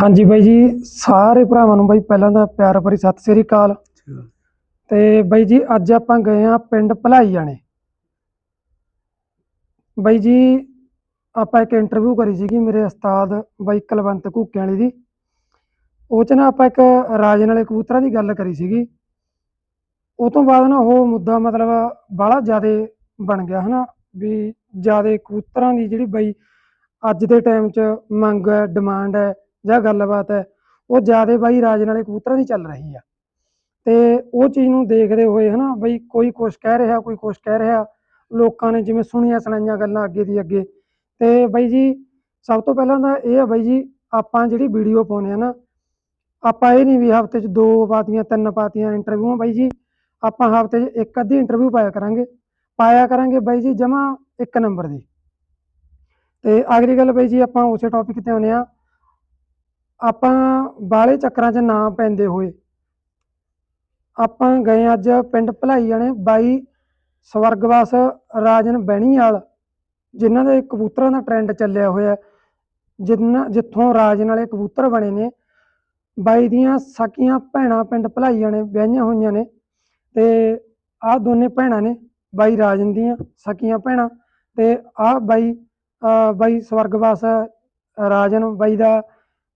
ਹਾਂਜੀ ਬਾਈ ਜੀ ਸਾਰੇ ਭਰਾਵਾਂ ਨੂੰ ਬਾਈ ਪਹਿਲਾਂ ਤਾਂ ਪਿਆਰ ਭਰੀ ਸਤਿ ਸ੍ਰੀ ਅਕਾਲ। ਤੇ ਬਾਈ ਜੀ ਅੱਜ ਆਪਾਂ ਗਏ ਆ ਪਿੰਡ ਭਲਾਈ ਜਾਣੇ ਬਾਈ ਜੀ ਆਪਾਂ ਇੱਕ ਇੰਟਰਵਿਊ ਕਰੀ ਸੀਗੀ ਮੇਰੇ ਉਸਤਾਦ ਬਾਈ ਕੁਲਵੰਤ ਘੂਕੇ ਵਾਲੀ ਦੀ। ਉਹ ਚ ਨਾ ਆਪਾਂ ਇੱਕ ਰਾਜਨ ਵਾਲੇ ਕਬੂਤਰਾਂ ਦੀ ਗੱਲ ਕਰੀ ਸੀਗੀ। ਉਹ ਤੋਂ ਬਾਅਦ ਨਾ ਉਹ ਮੁੱਦਾ ਮਤਲਬ ਬਾਹਲਾ ਜ਼ਿਆਦਾ ਬਣ ਗਿਆ ਹਨਾ ਵੀ ਜ਼ਿਆਦਾ ਕਬੂਤਰਾਂ ਦੀ ਜਿਹੜੀ ਬਾਈ ਅੱਜ ਦੇ ਟਾਈਮ 'ਚ ਮੰਗ ਹੈ ਡਿਮਾਂਡ ਹੈ ਜਾਂ ਗੱਲਬਾਤ ਹੈ, ਉਹ ਜ਼ਿਆਦਾ ਬਾਈ ਰਾਜਨ ਨਾਲੇ ਕਬੂਤਰਾਂ ਦੀ ਚੱਲ ਰਹੀ ਆ। ਤੇ ਉਹ ਚੀਜ਼ ਨੂੰ ਦੇਖਦੇ ਹੋਏ ਹਨਾ ਬਈ ਕੋਈ ਕੁਛ ਕਹਿ ਰਿਹਾ, ਕੋਈ ਕੁਛ ਕਹਿ ਰਿਹਾ, ਲੋਕਾਂ ਨੇ ਜਿਵੇਂ ਸੁਣੀਆਂ ਸੁਣਾਈਆਂ ਗੱਲਾਂ ਅੱਗੇ ਦੀ ਅੱਗੇ। ਤੇ ਬਾਈ ਜੀ, ਸਭ ਤੋਂ ਪਹਿਲਾਂ ਤਾਂ ਇਹ ਆ ਬਾਈ ਜੀ, ਆਪਾਂ ਜਿਹੜੀ ਵੀਡੀਓ ਪਾਉਨੇ ਆ ਨਾ, ਆਪਾਂ ਇਹ ਨਹੀਂ ਵੀ ਹਫ਼ਤੇ 'ਚ ਦੋ ਪਾਤੀਆਂ, ਤਿੰਨ ਪਾਤੀਆਂ ਇੰਟਰਵਿਊਆਂ ਬਾਈ ਜੀ, ਆਪਾਂ ਹਫ਼ਤੇ 'ਚ ਇੱਕ ਅੱਧੀ ਇੰਟਰਵਿਊ ਪਾਇਆ ਕਰਾਂਗੇ। ਪਾਇਆ ਕਰਾਂਗੇ ਬਾਈ ਜੀ ਜਮਾ ਇੱਕ ਨੰਬਰ ਦੀ। ਤੇ ਅਗਲੀ ਗੱਲ ਬਾਈ ਜੀ ਆਪਾਂ ਉਸੇ ਟੌਪਿਕ ਤੇ ਆਉਂਦੇ ਆ ਆਪਾਂ ਬਾਲੇ ਚੱਕਰਾਂ 'ਚ ਨਾ ਪੈਂਦੇ ਹੋਏ। ਆਪਾਂ ਗਏ ਅੱਜ ਪਿੰਡ ਭਲਾਈ ਜਾਣੇ ਬਾਈ ਸਵਰਗਵਾਸ ਰਾਜਨ ਬਹਿਣੀਵਾਲ ਜਿਨ੍ਹਾਂ ਦੇ ਕਬੂਤਰਾਂ ਦਾ ਟ੍ਰੈਂਡ ਚੱਲਿਆ ਹੋਇਆ। ਜਿੰਨਾ, ਜਿੱਥੋਂ ਰਾਜਨ ਵਾਲੇ ਕਬੂਤਰ ਬਣੇ ਨੇ। ਬਾਈ ਦੀਆਂ ਸਕੀਆਂ ਭੈਣਾਂ ਪਿੰਡ ਭਲਾਈ ਜਾਣੇ ਵਿਆਹੀਆਂ ਹੋਈਆਂ ਨੇ ਤੇ ਆਹ ਦੋਨੇ ਭੈਣਾਂ ਨੇ ਬਾਈ ਰਾਜਨ ਦੀਆਂ ਸਕੀਆਂ ਭੈਣਾਂ ਤੇ ਆਹ ਬਾਈ ਬਾਈ ਸਵਰਗਵਾਸ ਰਾਜਨ ਬਾਈ ਦਾ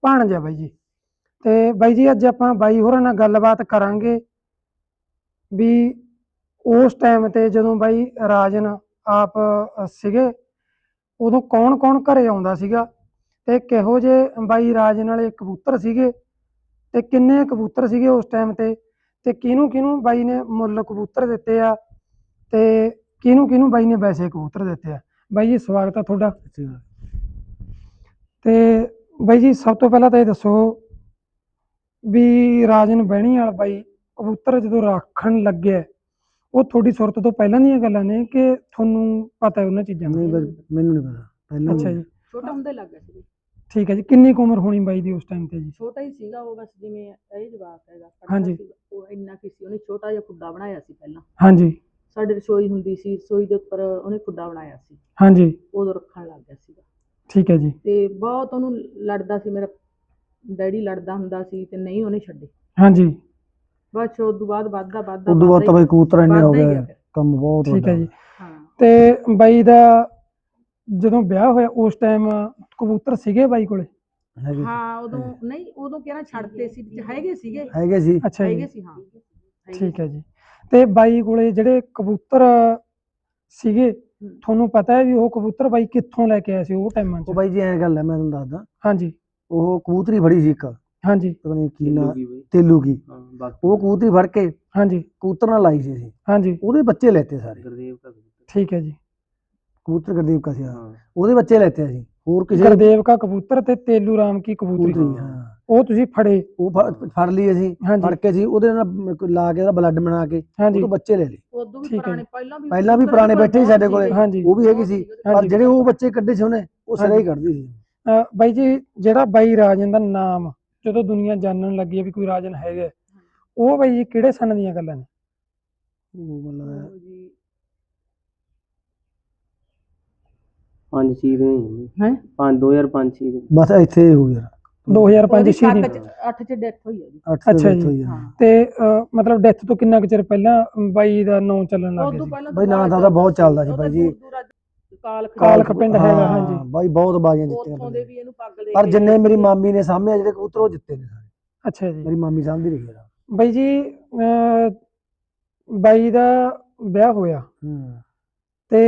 ਭਾਣਜਾ ਬਾਈ ਜੀ। ਤੇ ਬਾਈ ਜੀ ਅੱਜ ਆਪਾਂ ਬਾਈ ਹੋਰਾਂ ਨਾਲ ਗੱਲਬਾਤ ਕਰਾਂਗੇ ਵੀ ਉਸ ਟਾਈਮ ਤੇ ਜਦੋਂ ਬਾਈ ਰਾਜਨ ਆਪ ਸੀਗੇ ਉਦੋਂ ਕੌਣ ਕੌਣ ਘਰੇ ਆਉਂਦਾ ਸੀਗਾ ਤੇ ਕਿਹੋ ਜੇ ਬਾਈ ਰਾਜਨ ਵਾਲੇ ਕਬੂਤਰ ਸੀਗੇ ਤੇ ਕਿੰਨੇ ਕਬੂਤਰ ਸੀਗੇ ਉਸ ਟਾਈਮ ਤੇ ਤੇ ਕਿਹਨੂੰ ਕਿਹਨੂੰ ਬਾਈ ਨੇ ਮੁੱਲ ਕਬੂਤਰ ਦਿੱਤੇ ਆ ਤੇ ਕਿਹਨੂੰ ਕਿਹਨੂੰ ਬਾਈ ਨੇ ਵੈਸੇ ਕਬੂਤਰ ਦਿੱਤੇ ਆ। ਬਾਈ ਜੀ ਸਵਾਗਤ ਆ ਤੁਹਾਡਾ। ਤੇ ਬਾਈ ਜੀ ਸਭ ਤੋਂ ਪਹਿਲਾਂ ਤਾਂ ਇਹ ਦੱਸੋ ਵੀ ਰਾਜਨ ਬਹਿਣੀ ਵਾਲਾ ਬਾਈ ਕਬੂਤਰ ਜਦੋਂ ਰੱਖਣ ਲੱਗਿਆ ਉਹ ਤੁਹਾਡੀ ਸੁਰਤ ਤੋਂ ਪਹਿਲਾਂ ਦੀਆਂ ਗੱਲਾਂ ਨੇ ਕਿ ਤੁਹਾਨੂੰ ਪਤਾ ਹੈ ਉਹਨਾਂ ਚੀਜ਼ਾਂ ਦਾ ਨਹੀਂ ਬਸ ਮੈਨੂੰ ਨਹੀਂ ਪਤਾ ਪਹਿਲਾਂ ਅੱਛਾ ਜੀ। ਛੋਟਾ ਹੁੰਦੇ ਲੱਗ ਗਿਆ ਸੀ। ਠੀਕ ਹੈ ਜੀ ਕਿੰਨੀ ਕੁ ਉਮਰ ਹੋਣੀ ਬਾਈ ਦੀ ਉਸ ਟਾਈਮ ਤੇ ਜੀ? ਛੋਟਾ ਹੀ ਸੀਗਾ ਉਹ ਬਸ ਜਿਵੇਂ ਇਹ ਜਵਾਕ ਹੈਗਾ ਹਾਂਜੀ। ਉਹ ਇੰਨਾ ਕੀ ਸੀ ਉਹਨੇ ਛੋਟਾ ਜਿਹਾ ਖੁੱਡਾ ਬਣਾਇਆ ਸੀ ਪਹਿਲਾਂ। ਹਾਂਜੀ। ਸਾਡੇ ਰਸੋਈ ਹੁੰਦੀ ਸੀ ਰਸੋਈ ਦੇ ਉੱਪਰ ਉਹਨੇ ਖੁੱਡਾ ਬਣਾਇਆ ਸੀ। ਹਾਂਜੀ। ਉਦੋਂ ਰੱਖਣ ਲੱਗ ਗਿਆ ਸੀਗਾ। ਠੀਕ ਹੈ ਜੀ। ਤੇ ਬਹੁਤ ਉਹਨੂੰ ਲੜਦਾ ਸੀ ਮੇਰਾ ਡੈਡੀ ਲੜਦਾ ਹੁੰਦਾ ਸੀ ਤੇ ਨਹੀਂ ਉਹਨੇ ਛੱਡੇ। ਹਾਂਜੀ। ਬਸ ਉਸ ਤੋਂ ਬਾਅਦ ਵੱਧਦਾ ਵੱਧਦਾ ਉਦੋਂ ਬਾਅਦ ਤਾਂ ਬਈ ਕਬੂਤਰ ਇੰਨੇ ਹੋ ਗਏ। ਕੰਮ ਬਹੁਤ ਠੀਕ ਹੈ ਜੀ। ਹਾਂ। ਤੇ ਬਾਈ ਦਾ ਜਦੋਂ ਵਿਆਹ ਹੋਇਆ ਉਸ ਟਾਈਮ ਕਬੂਤਰ ਸੀਗੇ ਬਾਈ ਕੋਲੇ? ਹੈਗੇ ਸੀ। ਹਾਂ ਉਦੋਂ ਨਹੀਂ ਉਦੋਂ ਕਿਹੜਾ ਛੱਡਦੇ ਸੀ ਵਿੱਚ ਹੈਗੇ ਸੀਗੇ। ਹੈਗੇ ਸੀ। ਅੱਛਾ ਹੈਗੇ ਜੀ ਸੀ ਹਾਂ। ਹੈਗੇ ਠੀਕ ਹੈ ਜੀ। ਤੇ ਬਾਈ ਕੋਲੇ ਜਿਹੜੇ ਕਬੂਤਰ ਸੀਗੇ ਤੁਹਾਨੂੰ ਪਤਾ ਹੈ ਵੀ ਉਹ ਕਬੂਤਰ ਬਾਈ ਕਿੱਥੋਂ ਲੈ ਕੇ ਆਏ ਸੀ ਉਹ ਟਾਈਮਾਂ ਉਹ 'ਚ ਬਾਈ ਜੀ ਐਂ ਗੱਲ ਹੈ ਮੈਂ ਤੁਹਾਨੂੰ ਦੱਸਦਾ। ਹਾਂਜੀ। ਉਹ ਕਬੂਤਰੀ ਫੜੀ ਸੀ ਇੱਕ। ਹਾਂਜੀ। ਪਤਾ ਨਹੀਂ ਕੀ ਨਾ ਤੇਲੂ ਕੀ ਉਹ ਕਬੂਤਰੀ ਫੜ ਕੇ ਹਾਂਜੀ। ਕਬੂਤਰ ਨਾਲ ਲਾਈ ਸੀ ਹਾਂਜੀ। ਉਹਦੇ ਬੱਚੇ ਲੈਤੇ ਸਾਰੇ। ਠੀਕ ਹੈ ਜੀ। ਕਬੂਤਰ ਗੁਰਦੀਪ ਕਾ ਸੀ ਹਾਂ। ਉਹਦੇ ਬੱਚੇ ਲੈਤੇ ਅਸੀਂ ਹੋਰ ਕਿਸੇ ਗੁਰਦੇਵ ਕਾ ਕਬੂਤਰ ਤੇ ਤੇਲੂ ਰਾਮ ਕੀ ਕਬੂਤਰੀ? ਹਾਂ। ਉਹ ਤੁਸੀਂ ਫੜੇ। ਉਹ ਫੜ- ਫੜ ਲਈ ਅਸੀਂ। ਫੜ ਕੇ ਸੀ ਉਹਦੇ ਨਾਲ ਲਾ ਕੇ ਉਹਦਾ ਬਲੱਡ ਬਣਾ ਕੇ ਉਹ ਹਾਂਜੀ। ਤੋਂ ਬੱਚੇ ਲੈ ਲਏ। ਉਦੋਂ ਵੀ ਠੀਕ ਹੈ ਪੁਰਾਣੇ ਜੀ। ਪਹਿਲਾਂ ਵੀ ਪਹਿਲਾਂ ਵੀ ਕਬੂਤਰ ਪੁਰਾਣੇ ਬੈਠੇ ਸੀ ਸਾਡੇ ਕੋਲੇ। ਹਾਂਜੀ। ਉਹ ਵੀ ਹੈਗੀ ਸੀ। ਪਰ ਹਾਂਜੀ। ਜਿਹੜੇ ਉਹ ਬੱਚੇ ਕੱਢੇ ਸੀ ਉਹਨੇ ਉਹ ਸਿਰੇ ਹੀ ਹਾਂਜੀ। ਕੱਢਦੀ ਸੀ। ਅਹ ਬਾਈ ਜੀ ਜਿਹੜਾ ਬਾਈ ਰਾਜਨ ਦਾ ਨਾਮ ਜਦੋਂ ਦੁਨੀਆ ਜਾਣਨ ਲੱਗੀ ਹੈ ਵੀ ਕੋਈ ਰਾਜਨ ਹੈਗਾ ਉਹ ਬਾਈ ਜੀ ਕਿਹੜੇ ਸਨ ਦੀਆਂ ਗੱਲਾਂ ਨੇ? ਉਹ ਮਤਲਬ ਉਹ ਜੀ ਪੰਜ ਸੀ ਦੇ ਹੈਂ? ਪੰਜ 2005 ਸੀ ਦੇ ਬਸ ਇੱਥੇ ਹੋ ਯਾਰ। 2005 ਉਹਦੀ ਸੀ ਦੀ ਸੱਤ ਚ 8 ਚ ਡੈਥ ਹੋਈ ਉਹਦੀ। ਅੱਠ ਅੱਛਾ ਦੇ ਜੀ। ਹਾਂ। ਤੇ ਮਤਲਬ ਡੈਥ ਤੋਂ ਕਿੰਨਾ ਕੁ ਚਿਰ ਪਹਿਲਾਂ ਬਾਈ ਦਾ ਨਾਂ ਚੱਲਣ ਲੱਗ ਗਿਆ ਸੀ? ਬਈ ਨਾਂ ਤਾਂ ਉਹਦਾ ਬਹੁਤ ਚੱਲਦਾ ਸੀ ਬਾਈ ਜੀ। ਕਾਲਖ ਪਿੰਡ ਹੈਗਾ, ਹਾਂ, ਹਾਂਜੀ। ਬਾਈ ਬਹੁਤ ਬਾਜ਼ੀਆਂ ਜਿੱਤੀਆਂ ਦੇ ਦੇ ਪਰ ਜਿੰਨੇ ਮੇਰੀ। ਮਾਮੀ ਨੇ ਸਾਹਮਣੇ ਜਿਹੜੇ ਕਬੂਤਰ ਉਹ ਜਿੱਤੇ ਨੇ ਸਾਰੇ। ਅੱਛਾ ਜੀ। ਮੇਰੀ ਮਾਮੀ ਸਾਹਮਣੇ ਰਹੀ ਹੈ ਬਾਈ ਜੀ ਬਾਈ ਦਾ ਵਿਆਹ ਹੋਇਆ। ਹੂੰ। ਤੇ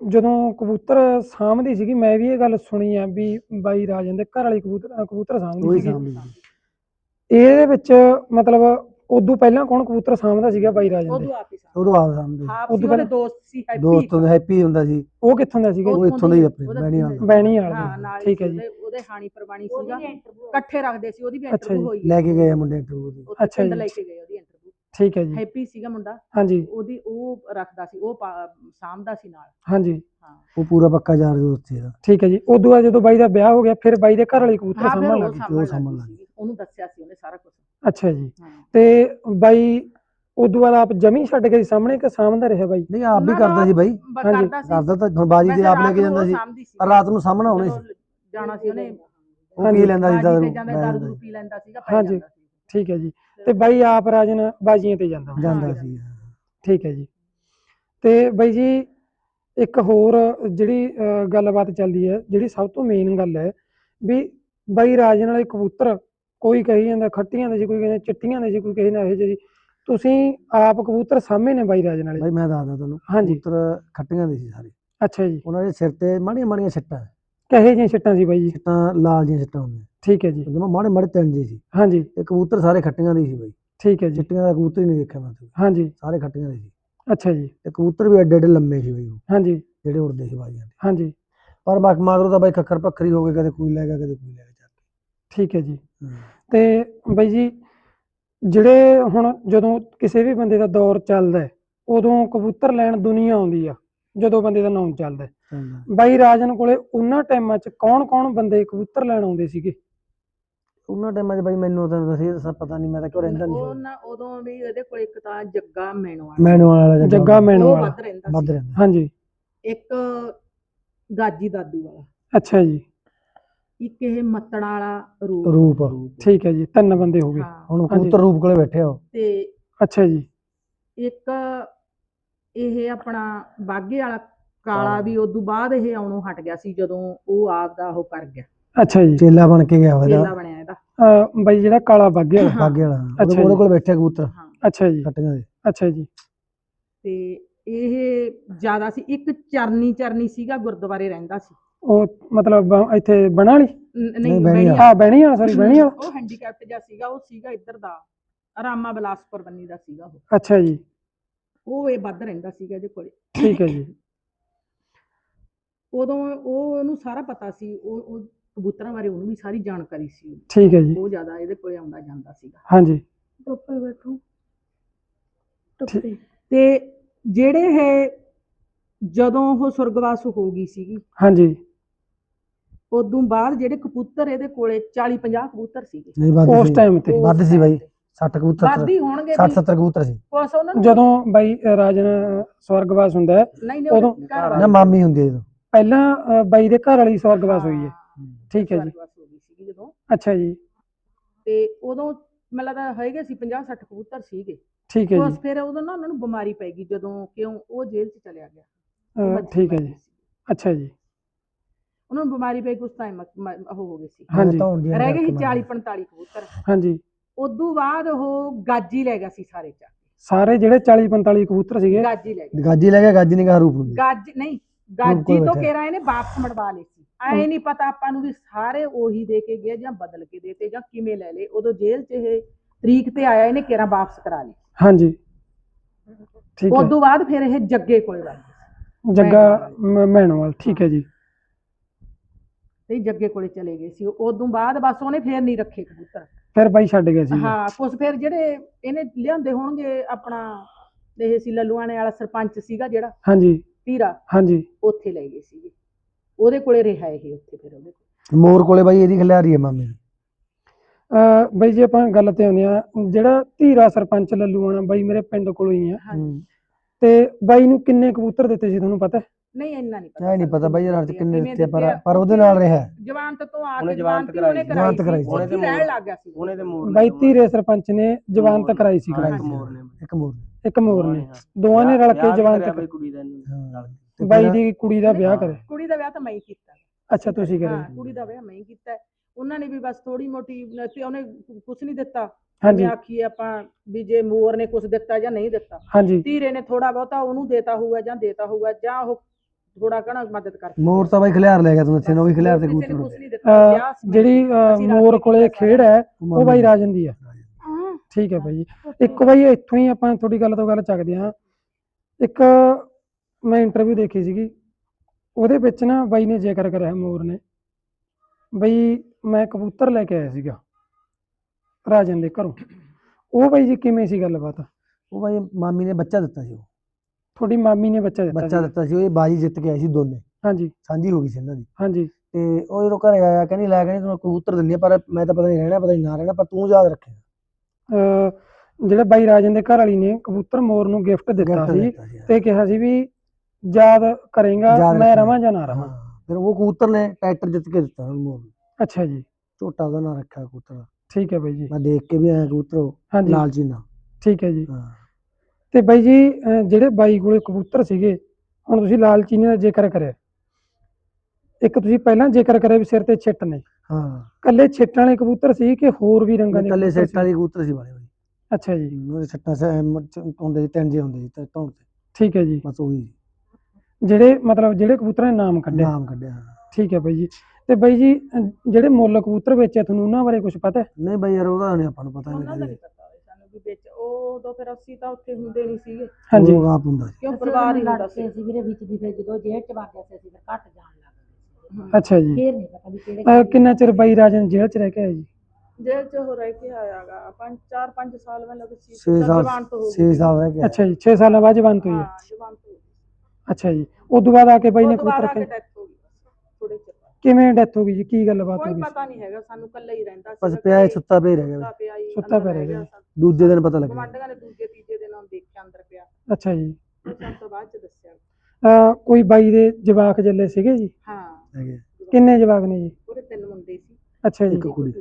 ਜਦੋਂ ਕਬੂਤਰ ਸਾਂਭਦੀ ਸੀਗੀ ਮੈਂ ਵੀ ਇਹ ਗੱਲ ਸੁਣੀ ਆ ਵੀ ਬਾਈ ਰਾਜਨ ਦੇ ਘਰ ਵਾਲੀ ਕਬੂਤਰ ਕਬੂਤਰ ਸਾਂਭਦੀ ਉਹੀ ਸੀਗੀ। ਇਹਦੇ ਵਿੱਚ ਮਤਲਬ ਉਦੋਂ ਪਹਿਲਾਂ ਕੌਣ ਕਬੂਤਰ ਸਾਂਭਦਾ ਸੀਗਾ ਬਾਈ ਰਾਜਨ ਦੇ? ਉਦੋਂ ਆਪ ਹੀ ਸਾਂਭ ਉਦੋਂ ਆਪ ਸਾਹਮਣੇ ਆਪ ਉਦੋਂ ਸੀ ਉਹਦੇ ਪਹਿਲਾਂ- ਦੋਸਤ ਸੀ ਹੈਪੀ। ਦੋਸਤ ਉਹਦਾ ਹੈਪੀ ਹੁੰਦਾ ਸੀ। ਉਹ ਕਿੱਥੋਂ ਦਾ ਸੀਗਾ? ਉਹ? ਇੱਥੋਂ ਦਾ ਹੀ ਆਪਣੇ ਉਹਦਾ ਬੈਣੀ ਵਾਲਾ। ਬੈਣੀ ਵਾਲਾ ਹਾਂ ਦਾ। ਨਾਲ ਠੀਕ ਹੈ ਜੀ। ਉਹਦੇ- ਉਹਦੇ ਹਾਣੀ ਪ੍ਰਵਾਣੀ ਸੀਗਾ। ਇਕੱਠੇ ਰੱਖਦੇ ਸੀ ਉਹਦੀ ਵੀ ਅੱਛਾ ਇੰਟਰਵਿਊ। ਹੋਈ ਲੈ ਕੇ ਗਏ ਆ ਮੁੰਡੇ ਇੰਟਰਵਿਊ ਦੀ ਉੱਥੇ ਅੱਛਾ ਪਿੰਡ ਜੀ। ਲੈ ਕੇ ਗਏ ਉਹਦੀ ਠੀਕ ਹੈ ਜੀ। ਹੈਪੀ ਸੀਗਾ ਮੁੰਡਾ। ਹਾਂਜੀ। ਉਹਦੀ ਉਹ ਰੱਖਦਾ ਸੀ ਉਹ ਪਾ- ਸਾਂਭਦਾ ਸੀ ਨਾਲ। ਹਾਂਜੀ। ਹਾਂ। ਉਹ ਪੂਰਾ ਪੱਕਾ ਯਾਰ ਦੋਸਤ ਸੀ ਇਹਦਾ ਠੀਕ ਹੈ ਜੀ। ਉਦੋਂ ਬਾਅਦ ਜਦੋਂ ਬਾਈ ਦਾ ਵਿਆਹ ਹੋ ਗਿਆ ਫਿਰ ਬਾਈ ਦੇ ਘਰ ਵਾਲੀ ਕਬੂਤਰ ਹਾਂ ਫਿਰ ਸਾਂਭਣ ਉਹ ਲੱਗ ਗਈ। ਸਾਂਭਣ ਲੱਗ ਗਈ। ਉਹਨੂੰ ਦੱਸਿਆ ਸੀ ਉਹਨੇ ਸਾਰਾ ਕੁਝ ਅੱਛਾ ਜੀ। ਹਾਂ। ਤੇ ਬਾਈ ਉਦੋਂ ਬਾਅਦ ਆਪ ਜਮੀ ਛੱਡ ਕੇ ਸਾਹਮਣੇ ਕਿ ਸਾਂਭਦਾ ਰਿਹਾ ਬਾਈ? ਨਹੀਂ ਆਪ ਵੀ ਉਹਨਾਂ ਕਰਦਾ ਸੀ ਬਾਈ। ਬ- ਹਾਂਜੀ। ਕਰਦਾ ਸੀ। ਕਰਦਾ ਤਾਂ ਹੁਣ ਬਾਜੀ ਦੇ ਆਪ ਲੈ ਰਾਤ ਕੇ ਨੂੰ ਜਾਂਦਾ ਉਹ ਸੀ। ਸਾਂਭਦੀ ਸੀ। ਪਰ ਰਾਤ ਨੂੰ ਸਾਹਮਣਾ ਆਉਣੇ ਸੀ ਜਦੋਂ ਜਾਣਾ ਸੀ ਉਹਨੇ। ਉਹ। ਪੀ ਲੈਂਦਾ ਸੀ ਬਾਜੀ ਤੇ ਦਾਰੂ? ਜਾਂਦਾ ਲੈ ਦਾਰੂ ਲੈਂਦਾ ਦੂਰੂ ਪੀ ਲੈਂਦਾ ਸੀਗਾ ਪੈ ਹਾਂਜੀ। ਜਾਂਦਾ ਸੀ। ਠੀਕ ਹੈ ਜੀ। ਤੇ ਬਾਈ ਆਪ ਰਾਜਨ ਬਾਜੀਆਂ ਤੇ ਜਾਂਦਾ। ਹੁੰਦਾ। ਜਾਂਦਾ। ਸੀ ਠੀਕ ਹੈ ਜੀ। ਤੇ ਬਾਈ ਜੀ ਇੱਕ ਹੋਰ ਜਿਹੜੀ ਗੱਲਬਾਤ ਚੱਲਦੀ ਹੈ ਜਿਹੜੀ ਸਭ ਤੋਂ ਮੇਨ ਗੱਲ ਹੈ ਵੀ ਬਾਈ ਰਾਜਨ ਵਾਲੇ ਕਬੂਤਰ ਕੋਈ ਕਹੀ ਜਾਂਦਾ ਖੱਟੀਆਂ ਦੇ ਸੀ ਕੋਈ ਕਹਿੰਦਾ ਚਿੱਟੀਆਂ ਦੇ ਸੀ ਕੋਈ ਕਹਿੰਦਾ ਇਹੋ ਜਿਹੇ ਸੀ। ਤੁਸੀਂ ਆਪ ਕਬੂਤਰ ਸਾਹਮਣੇ ਨੇ ਬਾਈ ਰਾਜਨ ਵਾਲੇ? ਬਾਈ ਮੈਂ ਦੱਸਦਾ ਤੁਹਾਨੂੰ ਹਾਂਜੀ। ਕਬੂਤਰ ਖੱਟੀਆਂ ਦੇ ਸੀ ਸਾਰੇ। ਅੱਛਾ ਜੀ। ਉਹਨਾਂ ਦੇ ਸਿਰ ਤੇ ਮਾੜੀਆਂ ਮਾੜੀਆਂ ਛਿੱਟਾਂ ਕਹੇ ਜਿਹੀਆਂ ਛਿੱਟਾਂ ਸੀ ਬਾਈ ਜੀ? ਛਿੱਟਾਂ ਲਾਲ ਜਿਹੀਆਂ ਛਿੱਟਾਂ ਹੁੰਦੀਆਂ। ਠੀਕ ਹੈ ਜੀ। ਜਮਾ ਮਾੜੇ ਮਾੜੇ ਤਿੰਨ ਜੀ ਸੀ। ਹਾਂਜੀ। ਇਹ ਕਬੂਤਰ ਸਾਰੇ ਖੱਟੀਆਂ ਦੇ ਸੀ ਬਾਈ। ਠੀਕ ਹੈ ਜੀ। ਚਿੱਟੀਆਂ ਦਾ ਕਬੂਤਰ ਹੀ ਨਹੀਂ ਦੇਖਿਆ ਮੈਂ ਤੇ ਹਾਂਜੀ। ਸਾਰੇ ਖੱਟੀਆਂ ਦੇ ਸੀ। ਅੱਛਾ ਜੀ। ਤੇ ਕਬੂਤਰ ਵੀ ਐਡੇ ਐਡੇ ਲੰਮੇ ਸੀ ਬਾਈ ਉਹ। ਹਾਂਜੀ। ਜਿਹੜੇ ਉੜਦੇ ਸੀ ਬਾਜੀਆਂ ਹਾਂਜੀ। ਪਰ ਬਾਕੀ ਮਗਰੋਂ ਤਾਂ ਬਾਈ ਖੱਖਰ ਪੱਖਰੀ ਹੋ ਗਏ ਕਦੇ ਕੋਈ ਲੈ ਗਿਆ ਕਦੇ ਕੋਈ ਲੈ ਗਿਆ ਚੱਕ ਠੀਕ ਹੈ ਜੀ। ਤੇ ਬਾਈ ਜੀ ਜਿਹੜੇ ਹੁਣ ਜਦੋਂ ਕਿਸੇ ਵੀ ਬੰਦੇ ਦਾ ਦੌਰ ਚੱਲਦਾ ਹੈ, ਉਦੋਂ ਕਬੂਤਰ ਲੈਣ ਦੁਨੀਆ ਆਉਂਦੀ ਆ ਜਦੋਂ ਬੰਦੇ ਦਾ ਨਾਮ ਚੱਲਦਾ। ਬਾਈ ਰਾਜਨ ਕੋਲੇ ਉਹਨਾਂ ਟਾਈਮਾਂ 'ਚ ਕੌਣ-ਕੌਣ ਬੰਦੇ ਕਬੂਤਰ ਲੈਣ ਆਉਂਦੇ ਸੀਗੇ? ਉਹਨਾਂ ਟਾਈਮਾਂ 'ਚ ਬਾਈ ਮੈਨੂੰ ਤਾਂ ਦੱਸੀ ਸਭ ਪਤਾ ਨਹੀਂ ਮੈਂ ਤਾਂ ਕਿਉਂ ਰਹਿੰਦਾ ਨਹੀਂ। ਉਹ ਸੀ ਨਾ ਉਦੋਂ ਵੀ ਇਹਦੇ ਕੋਲ ਇੱਕ ਤਾਂ ਜੱਗਾ ਮੈਣੋ ਮੈਨੂ ਵਾਲਾ ਜੱਗਾ। ਮੈਨੂ ਉਹ ਵਾਲਾ। ਵੱਧ ਰਹਿੰਦਾ ਵੱਧ ਸੀ ਰਹਿੰਦਾ। ਹਾਂਜੀ। ਇੱਕ ਗਾਜੀ ਦਾਦੂ ਵਾਲਾ। ਅੱਛਾ ਜੀ। ਇੱਕ ਇਹ ਮੱਤਣ ਵਾਲਾ ਰੂਪ। ਰੂਪ। ਠੀਕ ਹੈ ਜੀ ਤਿੰਨ ਬੰਦੇ ਹੋ ਗਏ। ਹਾਂ। ਹੁਣ ਹਾਂਜੀ। ਕਬੂਤਰ ਰੂਪ ਕੋਲੇ ਬੈਠੇ ਹੋ ਤੇ ਅੱਛਾ ਜੀ। ਇੱਕ ਇਹ ਆਪਣਾ ਬਾਗੇ ਵਾਲਾ ਕਾਲਾ ਵੀ ਉਦੋਂ ਬਾਅਦ ਇਹ ਆਉਣੋਂ ਹਟ ਗਿਆ ਸੀ ਜਦੋਂ ਉਹ ਆਪ ਦਾ ਉਹ ਕਰ ਗਿਆ। ਅੱਛਾ ਜੀ। ਚੇਲਾ ਬਣ ਕੇ ਗਿਆ ਹੋਇਆ ਚੇਲਾ ਬਣਿਆ ਇਹਦਾ। ਅਹ ਬਾਈ ਜਿਹੜਾ ਕਾਲਾ ਬਾਗੇ ਵਾਲਾ ਬਾਗੇ ਵਾਲਾ ਅੱਛਾ ਉਹਦੇ ਉਹਦੇ। ਕੋਲ ਬੈਠੇ ਕਬੂਤਰ। ਹਾਂ। ਅੱਛਾ ਜੀ। ਖੱਟੀਆਂ ਦੇ। ਅੱਛਾ ਜੀ। ਤੇ ਇਹ ਜ਼ਿਆਦਾ ਸੀ ਇੱਕ ਚਰਨੀ ਚਰਨੀ ਸੀਗਾ ਗੁਰਦੁਆਰੇ ਰਹਿੰਦਾ ਸੀ। ਉਹ ਮਤਲਬ ਇੱਥੇ ਬਣਾ ਵਾਲੀ ਨ- ਨਹੀਂ, ਨਹੀਂ ਬਹਿਣੀ ਬਹਿਣੀ ਹਾਂ ਬਹਿਣੀ ਵਾਲਾ ਸੌਰੀ ਬਹਿਣੀ ਵਾਲਾ। ਉਹ ਹੈਂਡੀਕੈਪਟ ਜਿਹਾ ਸੀਗਾ ਉਹ ਸੀਗਾ ਇੱਧਰ ਦਾ ਰਾਮਾ ਬਲਾਸਪੁਰ ਬੰਨੀ ਦਾ ਸੀਗਾ ਉਹ। ਅੱਛਾ ਜੀ। ਉਹ ਇਹ ਵੱਧ ਰਹਿੰਦਾ ਸੀਗਾ ਇਹਦੇ ਕੋਲੇ। ਠੀਕ ਹੈ ਜੀ। ਉਦੋਂ ਉਹ ਉਹਨੂੰ ਸਾਰਾ ਪਤਾ ਸੀ ਉਹ ਉਹ ਕਬੂਤਰਾਂ ਬਾਰੇ ਉਹਨੂੰ ਵੀ ਸਾਰੀ ਜਾਣਕਾਰੀ ਸੀ। ਠੀਕ ਹੈ ਜੀ। ਉਹ ਜ਼ਿਆਦਾ ਇਹਦੇ ਕੋਲੇ ਆਉਂਦਾ ਜਾਂਦਾ ਸੀਗਾ। ਹਾਂਜੀ। ਟੋਪੇ ਬੈਠੋ। ਤੇ ਜਿਹੜੇ ਇਹ ਜਦੋਂ ਉਹ ਸੁਰਗਵਾਸ ਹੋ ਗਈ ਸੀਗੀ ਹਾਂਜੀ। ਉਦੋਂ ਬਾਅਦ ਜਿਹੜੇ ਕਬੂਤਰ ਇਹਦੇ ਕੋਲੇ 40 50 ਕਬੂਤਰ ਸੀਗੇ। ਨਹੀਂ ਵੱਧ ਉਸ ਸੀ। ਟਾਈਮ ਤੇ। ਵੱਧ ਸੀ ਬਾਈ। 60 ਕਬੂਤਰ ਵੱਧ ਹੀ ਹੋਣਗੇ 60 ਵੀ 70 ਕਬੂਤਰ ਸੀ। ਕੁਛ ਉਹਨਾਂ ਨੂੰ ਜਦੋਂ ਬਾਈ ਅ, ਰਾਜਨ ਸਵਰਗਵਾਸ ਹੁੰਦਾ ਹੈ ਨਹੀਂ ਨਹੀਂ ਉਹਦੇ ਉਦੋਂ- ਨਾ ਮਾਮੀ ਹੁੰਦੀ ਹੈ ਜਦੋਂ। ਪਹਿਲਾਂ ਅ, ਬਾਈ ਦੇ ਘਰ ਵਾਲੀ ਸਵਰਗਵਾਸ ਹੋਈ ਹਾਂ, ਠੀਕ ਹੈ ਜੀ। ਸਵਰਗਵਾਸ ਹੋ ਗਈ ਸੀਗੀ ਜਦੋਂ। ਅੱਛਾ ਜੀ। ਤੇ ਉਦੋਂ ਮੈਨੂੰ ਲੱਗਦਾ ਹੈਗੇ ਸੀ 50 60 ਕਬੂਤਰ ਸੀਗੇ। ਠੀਕ ਹੈ ਬਸ ਜੀ। ਫਿਰ ਉਦੋਂ ਨਾ ਉਹਨਾਂ ਨੂੰ ਬਿਮਾਰੀ ਪੈ ਗਈ ਜਦੋਂ ਕਿਉਂ ਉਹ ਜੇਲ੍ਹ 'ਚ ਚਲਿਆ ਗਿਆ। ਮੱਛੀ ਠੀਕ ਹੈ ਜੀ। ਅੱਛਾ ਜੀ। ਉਹਨਾਂ ਨੂੰ ਬਿਮਾਰੀ ਪੈ ਗਈ ਉਸ ਟਾਈਮ ਉਹ ਹੋ ਗਏ ਸੀ। ਹਾਂਜੀ। ਤਾਂ ਹੁੰਦੀਆਂ ਰਹਿ ਗਏ ਸੀ ਕਰਕੇ 40 ਮਾਰਦੇ। 45 ਕਬੂਤਰ। ਹਾਂਜੀ ਉਦੋਂ ਬਾਅਦ ਉਹ ਗਾਜੀ ਲੈ ਗਿਆ ਸੀ ਸਾਰੇ ਚੱਕ ਸਾਰੇ ਜਿਹੜੇ 40 45 ਕਬੂਤਰ ਸੀਗੇ। ਗਾਜੀ ਲੈ ਗਿਆ ਗਾਜੀ ਲੈ ਗਿਆ ਗਾਜੀ ਨੇ ਕਹਾ ਰੂਪ ਹੁੰਦੀ ਗੱਜ ਨਹੀਂ ਗਾਜੀ ਤੋਂ ਬੈਠਾ। ਕੇਰਾ ਇਹਨੇ ਵਾਪਸ ਮੜਵਾ ਲਏ ਸੀ। ਐ ਨਹੀਂ ਪਤਾ ਆਪਾਂ ਨੂੰ ਵੀ ਸਾਰੇ ਉਹੀ ਦੇ ਕੇ ਗਏ ਜਾਂ ਬਦਲ ਕੇ ਦੇਤੇ ਜਾਂ ਕਿਵੇਂ ਲੈ ਲਏ। ਉਦੋਂ ਜੇਲ੍ਹ 'ਚ ਇਹ ਤਰੀਕ ਤੇ ਆਇਆ ਇਹਨੇ ਕੇਰਾ ਵਾਪਸ ਕਰਾ ਲਈ ਹਾਂਜੀ। ਠੀਕ ਹੈ। ਉਦੋਂ ਬਾਅਦ ਫਿਰ ਇਹ ਜੱਗੇ ਕੋਲੇ ਗਏ ਜੱਗਾ ਮ- ਮੈਣੋਵਾਲ ਠੀਕ ਹੈ ਜੀ। ਤੇ ਜੱਗੇ ਕੋਲੇ ਚਲੇ ਗਏ ਸੀ। ਉਦੋਂ ਬਾਅਦ ਬਸ ਉਹਨੇ ਫੇਰ ਨਹੀਂ ਰੱਖੇ ਕਬੂਤਰ। ਫਿਰ ਬਾਈ ਛੱਡ ਗਿਆ ਸੀ ਹਾਂ ਕੁਛ ਫਿਰ ਜਿਹੜੇ ਇਹਨੇ ਲਿਆਂਦੇ ਹੋਣਗੇ ਆਪਣਾ ਇਹ ਸੀ ਲੱਲੂਆਣੇ ਵਾਲਾ ਸਰਪੰਚ ਸੀਗਾ ਜਿਹੜਾ? ਹਾਂਜੀ। ਪੀਰਾ। ਹਾਂਜੀ। ਉੱਥੇ ਲੈ ਗਏ ਸੀਗੇ। ਉਹਦੇ ਕੋਲੇ ਰਿਹਾ ਇਹ ਉੱਥੇ ਫਿਰ ਉਹਦੇ ਕੋਲ। ਮੋਰ ਕੋਲੇ ਬਾਈ ਇਹਦੀ ਖਿਲਾਰੀ ਹੈ ਮਾਮੇ ਦੀ। ਅ, ਬਾਈ ਜੀ ਆਪਾਂ ਗੱਲ ਤੇ ਆਉਂਦੇ ਆ ਜਿਹੜਾ ਧੀਰਾ ਸਰਪੰਚ ਲੱਲੂਆਣਾ ਬਾਈ ਮੇਰੇ ਪਿੰਡ ਕੋਲੋਂ ਹੀ ਆ। ਹਾਂਜੀ। ਤੇ ਬਾਈ ਨੂੰ ਕਿੰਨੇ ਕਬੂਤਰ ਦਿੱਤੇ ਸੀ ਤੁਹਾਨੂੰ ਪਤਾ? ਹੈ? ਨਹੀਂ ਇੰਨਾ ਨਹੀਂ ਪਤਾ। ਇਹ ਨਹੀਂ ਪਤਾ ਬਾਈ ਯਾਰ ਅੱਜ ਕਿਵੇਂ ਕਿੰਨੇ ਦਿੱਤੇ ਆ, ਪਰ ਉਹਦੇ ਨਾਲ ਰਿਹਾ। ਹੈ। ਜਵਾਨਤ ਤੋਂ ਆ ਉਹਨੇ ਕੇ ਜਵਾਨਤ ਉਹਨੇ ਕਰਾਈ ਜਵਾਨਤ ਕਰਾਈ ਕਰਾਈ ਸੀ। ਹੀ ਰਹਿਣ ਲੱਗ ਗਿਆ ਸੀ। ਉਹਨੇ ਤੇ ਮੋਰ ਬਾਈ ਧੀਰੇ ਸਰਪੰਚ ਨੇ ਜਵਾਨਤ ਕਰਾਈ ਸੀ ਕਰਾਈ ਇੱਕ ਸੀ। ਮੋਰ ਨੇ। ਇੱਕ ਮੋਰ ਇੱਕ ਮੋਰ ਨੇ। ਦੋਵਾਂ ਨੇ ਰਲ ਕੇ ਜਵਾਨਤ ਕਰਿਆ ਕਰ- ਬਈ ਕੁੜੀ ਦਾ ਇਹਨੂੰ। ਹਾਂ। ਨਾਲ। ਤੇ ਬਾਈ ਦੀ ਕੁੜੀ ਦਾ ਵਿਆਹ ਕਰੇ। ਕੁੜੀ ਦਾ ਵਿਆਹ ਤਾਂ ਮੈਂ ਹੀ ਕੀਤਾ। ਅੱਛਾ ਤੁਸੀਂ ਕਰੇ ਹਾਂ ਕੁੜੀ ਦਾ ਵਿਆਹ ਮੈਂ ਹੀ ਕੀਤਾ। ਉਹਨਾਂ ਨੇ ਵੀ ਬਸ ਥੋੜੀ ਮੋਟੀ ਤੇ ਉਹਨੇ ਕੁਝ ਨਹੀਂ ਦਿੱਤਾ। ਹਾਂਜੀ। ਮੈਂ ਆਖੀ ਆਪਾਂ ਵੀ ਜੇ ਮੋਰ ਨੇ ਕੁਝ ਦਿੱਤਾ ਜਾਂ ਨਹੀਂ ਦਿੱਤਾ। ਹਾਂਜੀ। ਧੀਰੇ ਨੇ ਥੋੜਾ ਬਹੁਤਾ ਉਹਨੂੰ ਦੇਤਾ ਹੋਊਗਾ ਜਾਂ ਦੇਤਾ ਹੋਊਗਾ ਜਾਂ ਉਹ ਥੋੜਾ ਕਹਣਾ ਮਦਦ ਕਰਤੀ ਮੋਰ ਤਾਂ ਬਾਈ ਖਿਲਾਰ ਲੈ ਗਿਆ ਤੂੰ ਇੱਥੇ ਵੀ ਖਿਲਾਰ ਤੇ ਸੀ ਜਿਹੜੀ ਮੋਰ ਕੋਲੇ ਖੇਡ ਹੈ ਉਹ ਬਾਈ। ਰਾਜਨ ਦੀ ਆ ਹਾਂ। ਠੀਕ ਹੈ ਬਾਈ। ਜੀ ਇੱਕ ਬਾਈ ਇੱਥੋਂ ਹੀ ਆਪਾਂ ਥੋੜੀ ਗੱਲ ਤੋਂ ਗੱਲ ਚੱਕਦੇ ਹਾਂ। ਇੱਕ ਮੈਂ ਇੰਟਰਵਿਊ ਦੇਖੀ ਸੀਗੀ। ਉਹਦੇ ਵਿੱਚ ਨਾ ਬਾਈ ਨੇ ਜ਼ਿਕਰ ਕਰਿਆ ਮੋਰ ਨੇ। ਬਈ ਮੈਂ ਕਬੂਤਰ ਲੈ ਕੇ ਆਇਆ ਸੀਗਾ ਰਾਜਨ ਦੇ ਘਰੋਂ। ਉਹ ਬਾਈ ਜੀ ਕਿਵੇਂ ਸੀ ਗੱਲਬਾਤ? ਉਹ ਬਾਈ ਮਾਮੀ ਨੇ ਬੱਚਾ ਦਿੱਤਾ ਸੀ ਉਹ। ਤੁਹਾਡੀ ਮਾਮੀ ਨੇ ਬੱਚਾ ਦਿੱਤਾ ਬੱਚਾ ਸੀ ਦਿੱਤਾ ਸੀ ਉਹ ਇਹ ਬਾਜੀ ਜਿੱਤ ਕੇ ਆਏ ਸੀ ਦੋਨੇ। ਹਾਂਜੀ। ਸਾਂਝੀ ਹੋ ਗਈ ਸੀ ਇਹਨਾਂ ਦੀ। ਹਾਂਜੀ। ਤੇ ਉਹ ਜਦੋਂ ਘਰੇ ਆਇਆ ਕਹਿੰਦੀ ਲੈ ਕਹਿੰਦੀ ਤੈਨੂੰ ਕਬੂਤਰ ਆ, ਪਰ ਮੈਂ ਤਾਂ ਪਤਾ ਨਹੀਂ ਰਹਿਣਾ ਪਤਾ ਨਹੀਂ ਨਾ ਰਹਿਣਾ ਪਰ ਤੂੰ ਯਾਦ ਰੱਖੇ ਅ ਜਿਹੜਾ ਬਾਈ ਰਾਜਨ ਦੇ ਘਰ ਵਾਲੀ ਨੇ ਕਬੂਤਰ ਮੋਰ ਨੂੰ ਗਿਫਟ ਦਿੱਤਾ ਗਿਫਟ ਸੀ ਦਿੱਤਾ ਸੀ ਤੇ ਕਿਹਾ ਸੀ ਵੀ ਯਾਦ ਕਰੇਗਾ ਯਾਦ ਮੈਂ। ਰਵਾਂ ਜਾਂ ਨਾ ਰਵਾਂ? ਉਹ ਕਬੂਤਰ ਨੇ ਟਰੈਕਟਰ ਜਿੱਤ ਕੇ ਦਿੱਤਾ ਉਹਨੂੰ ਮੋਰ ਨੂੰ। ਅੱਛਾ ਜੀ। ਝੋਟਾ ਉਹਦਾ ਨਾਂ ਰੱਖਿਆ ਕਬੂਤਰ। ਠੀਕ ਹੈ ਬਾਈ ਜੀ। ਮੈਂ ਦੇਖ ਕੇ ਵੀ ਆਇਆ ਕਬੂਤਰ ਹਾਂਜੀ। ਲਾਲ ਚੀਨਾ ਠੀਕ ਹੈ ਜੀ। ਹਾਂ। ਤੇ ਬਾਈ ਜੀ ਅਹ ਜਿਹੜੇ ਬਾਈ ਕੋਲੇ ਕਬੂਤਰ ਸੀਗੇ ਹੁਣ ਤੁਸੀਂ ਲਾਲ ਚੀਨੀ ਦਾ ਜ਼ਿਕਰ ਕਰਿਆ। ਇੱਕ ਤੁਸੀਂ ਪਹਿਲਾਂ ਜ਼ਿਕਰ ਕਰਿਆ ਵੀ ਸਿਰ ਤੇ ਛਿੱਟ ਨੇ। ਹਾਂ। ਕੱਲੇ ਛਿੱਟਾਂ ਵਾਲੇ ਕਬੂਤਰ ਸੀ ਕਿ ਹੋਰ ਵੀ ਰੰਗਾਂ ਦੇ ਕੱਲੇ ਕਬੂਤਰ ਸੈੱਟ ਵਾਲੀ ਕਬੂਤਰ ਸੀ ਬਾਈ। ਅੱਛਾ ਜੀ। ਉਹਦੇ ਸੱਟਾਂ ਸੇ ਹੁੰਦੇ ਸੀ ਤਿੰਨ ਜੇ ਹੁੰਦੇ ਸੀ ਤੇ ਧੌਣ ਤੇ। ਠੀਕ ਹੈ ਜੀ। ਬਸ ਉਹੀ ਜਿਹੜੇ ਮਤਲਬ ਜਿਹੜੇ ਕਬੂਤਰਾਂ ਦੇ ਨਾਮ ਕੱਢੇ। ਨਾਮ ਕੱਢਿਆ ਹਾਂ। ਠੀਕ ਹੈ ਬਾਈ ਜੀ। ਤੇ ਬਾਈ ਜੀ ਅਹ ਜਿਹੜੇ ਮੁੱਲ ਕਬੂਤਰ ਵੇਚੇ ਤੁਹਾਨੂੰ ਉਹਨਾਂ ਬਾਰੇ ਕੁਝ ਪਤਾ ਹੈ? ਨਹੀਂ ਬਾਈ ਯਾਰ ਉਹਦਾ ਨਹੀਂ ਆਪਾਂ ਨੂੰ ਪਤਾ ਉਹਨਾਂ ਦਾ ਨਹੀਂ ਨਹੀਂ ਪਤਾ ਹੋਵੇ ਸਾਨੂੰ ਵੀ ਵਿੱਚ ਉਹ ਉਦੋਂ ਫਿਰ ਅਸੀਂ ਤਾਂ ਉੱਥੇ ਹੁੰਦੇ ਨਹੀਂ ਸੀਗੇ। ਹਾਂਜੀ। ਉਹ ਆਪ ਹੁੰਦਾ ਸੀ। ਕਿਉਂ ਅਸੀਂ ਪਰਿਵਾਰ ਹੀ ਉਹਨੂੰ ਹੁੰਦਾ ਲੜਦੇ ਸੀ। ਸੀ ਵੀਰੇ ਵਿੱਚ ਦੀ ਫਿਰ ਜਦੋਂ ਜੇਲ੍ਹ ਚ ਵਗ ਗਿਆ ਸੀ ਅਸੀਂ ਫਿਰ ਘੱਟ ਜਾਣ ਲੱਗ ਗਏ ਸੀ। ਅੱਛਾ ਜੀ। ਫੇਰ ਨਹੀਂ ਪਤਾ ਵੀ ਕਿਹੜੇ ਅਹ ਕਿੰਨਾ ਚਿਰ ਬਾਈ ਰਾਜਨ ਜੇਲ੍ਹ ਚ ਰਹਿ ਕੇ ਆਇਆ ਜੀ? ਜੇਲ੍ਹ 'ਚ ਉਹ ਰਹਿ ਕੇ ਆਇਆਗਾ ਪੰਜ ਚਾਰ ਪੰਜ ਸਾਲ ਮੈਂ ਲੱਗ ਸੀ 6 ਸਾਲ ਜਵਾਨ ਤੋਂ ਹੋ 6 ਸਾਲ ਰਹਿ ਗਿਆ ਅੱਛਾ ਜੀ 6 ਸਾਲਾਂ ਬਾਅਦ ਜਵਾਨ ਤੋਂ ਹੀ ਹੈ। ਹਾਂ ਜਵਾਨ ਤੋਂ। ਹੋ ਗਈ ਅੱਛਾ ਜੀ। ਉਦੋਂ ਬਾਅਦ ਆ ਕੇ ਬਾਈ ਨੇ ਕਬੂਤਰ ਰੱਖੇ ਡੈਥ ਹੋ ਗਈ ਬਸ ਥੋੜੇ ਚਿਰ ਬਾਅਦ। ਕਿਵੇਂ ਡੈਥ ਹੋ ਗਈ ਜੀ? ਕੀ ਗੱਲਬਾਤ ਹੋ ਕੋਈ ਗਈ ਪਤਾ ਨਹੀਂ ਹੈਗਾ ਸਾਨੂੰ ਕੱਲਾ ਹੀ ਰਹਿੰਦਾ ਸੀ। ਬਸ ਪਿਆ ਹੀ ਸੁੱਤਾ ਪਿਆ ਹੀ ਰਹਿ ਗਿਆ। ਸੁੱਤਾ ਪਿਆ ਹੀ ਸੁੱਤਾ ਅੰਦਰ ਪਿਆ ਰਹਿ ਰਹਿ ਗਿਆ। ਦੂਜੇ ਦਿਨ ਪਤਾ ਲੱਗਿਆ। ਗਵਾਂਢੀਆਂ ਨੇ ਦੂਜੇ ਤੀਜੇ ਦਿਨ ਉਹਨੂੰ ਦੇਖਿਆ ਅੰਦਰ ਪਿਆ। ਅੱਛਾ ਜੀ। ਉਹ ਸਾਨੂੰ ਤੋਂ ਬਾਅਦ ਚ ਦੱਸਿਆ। ਅਹ ਕੋਈ ਬਾਈ ਦੇ ਜਵਾਕ ਜੱਲੇ ਸੀਗੇ ਜੀ? ਹਾਂ। ਹੈਗੇ। ਕਿੰਨੇ ਜਵਾਕ ਨੇ ਜੀ? ਉਹਦੇ ਤਿੰਨ ਮੁੰਡੇ ਸੀ। ਅੱਛਾ ਜੀ। ਇੱਕ ਕੁੜੀ।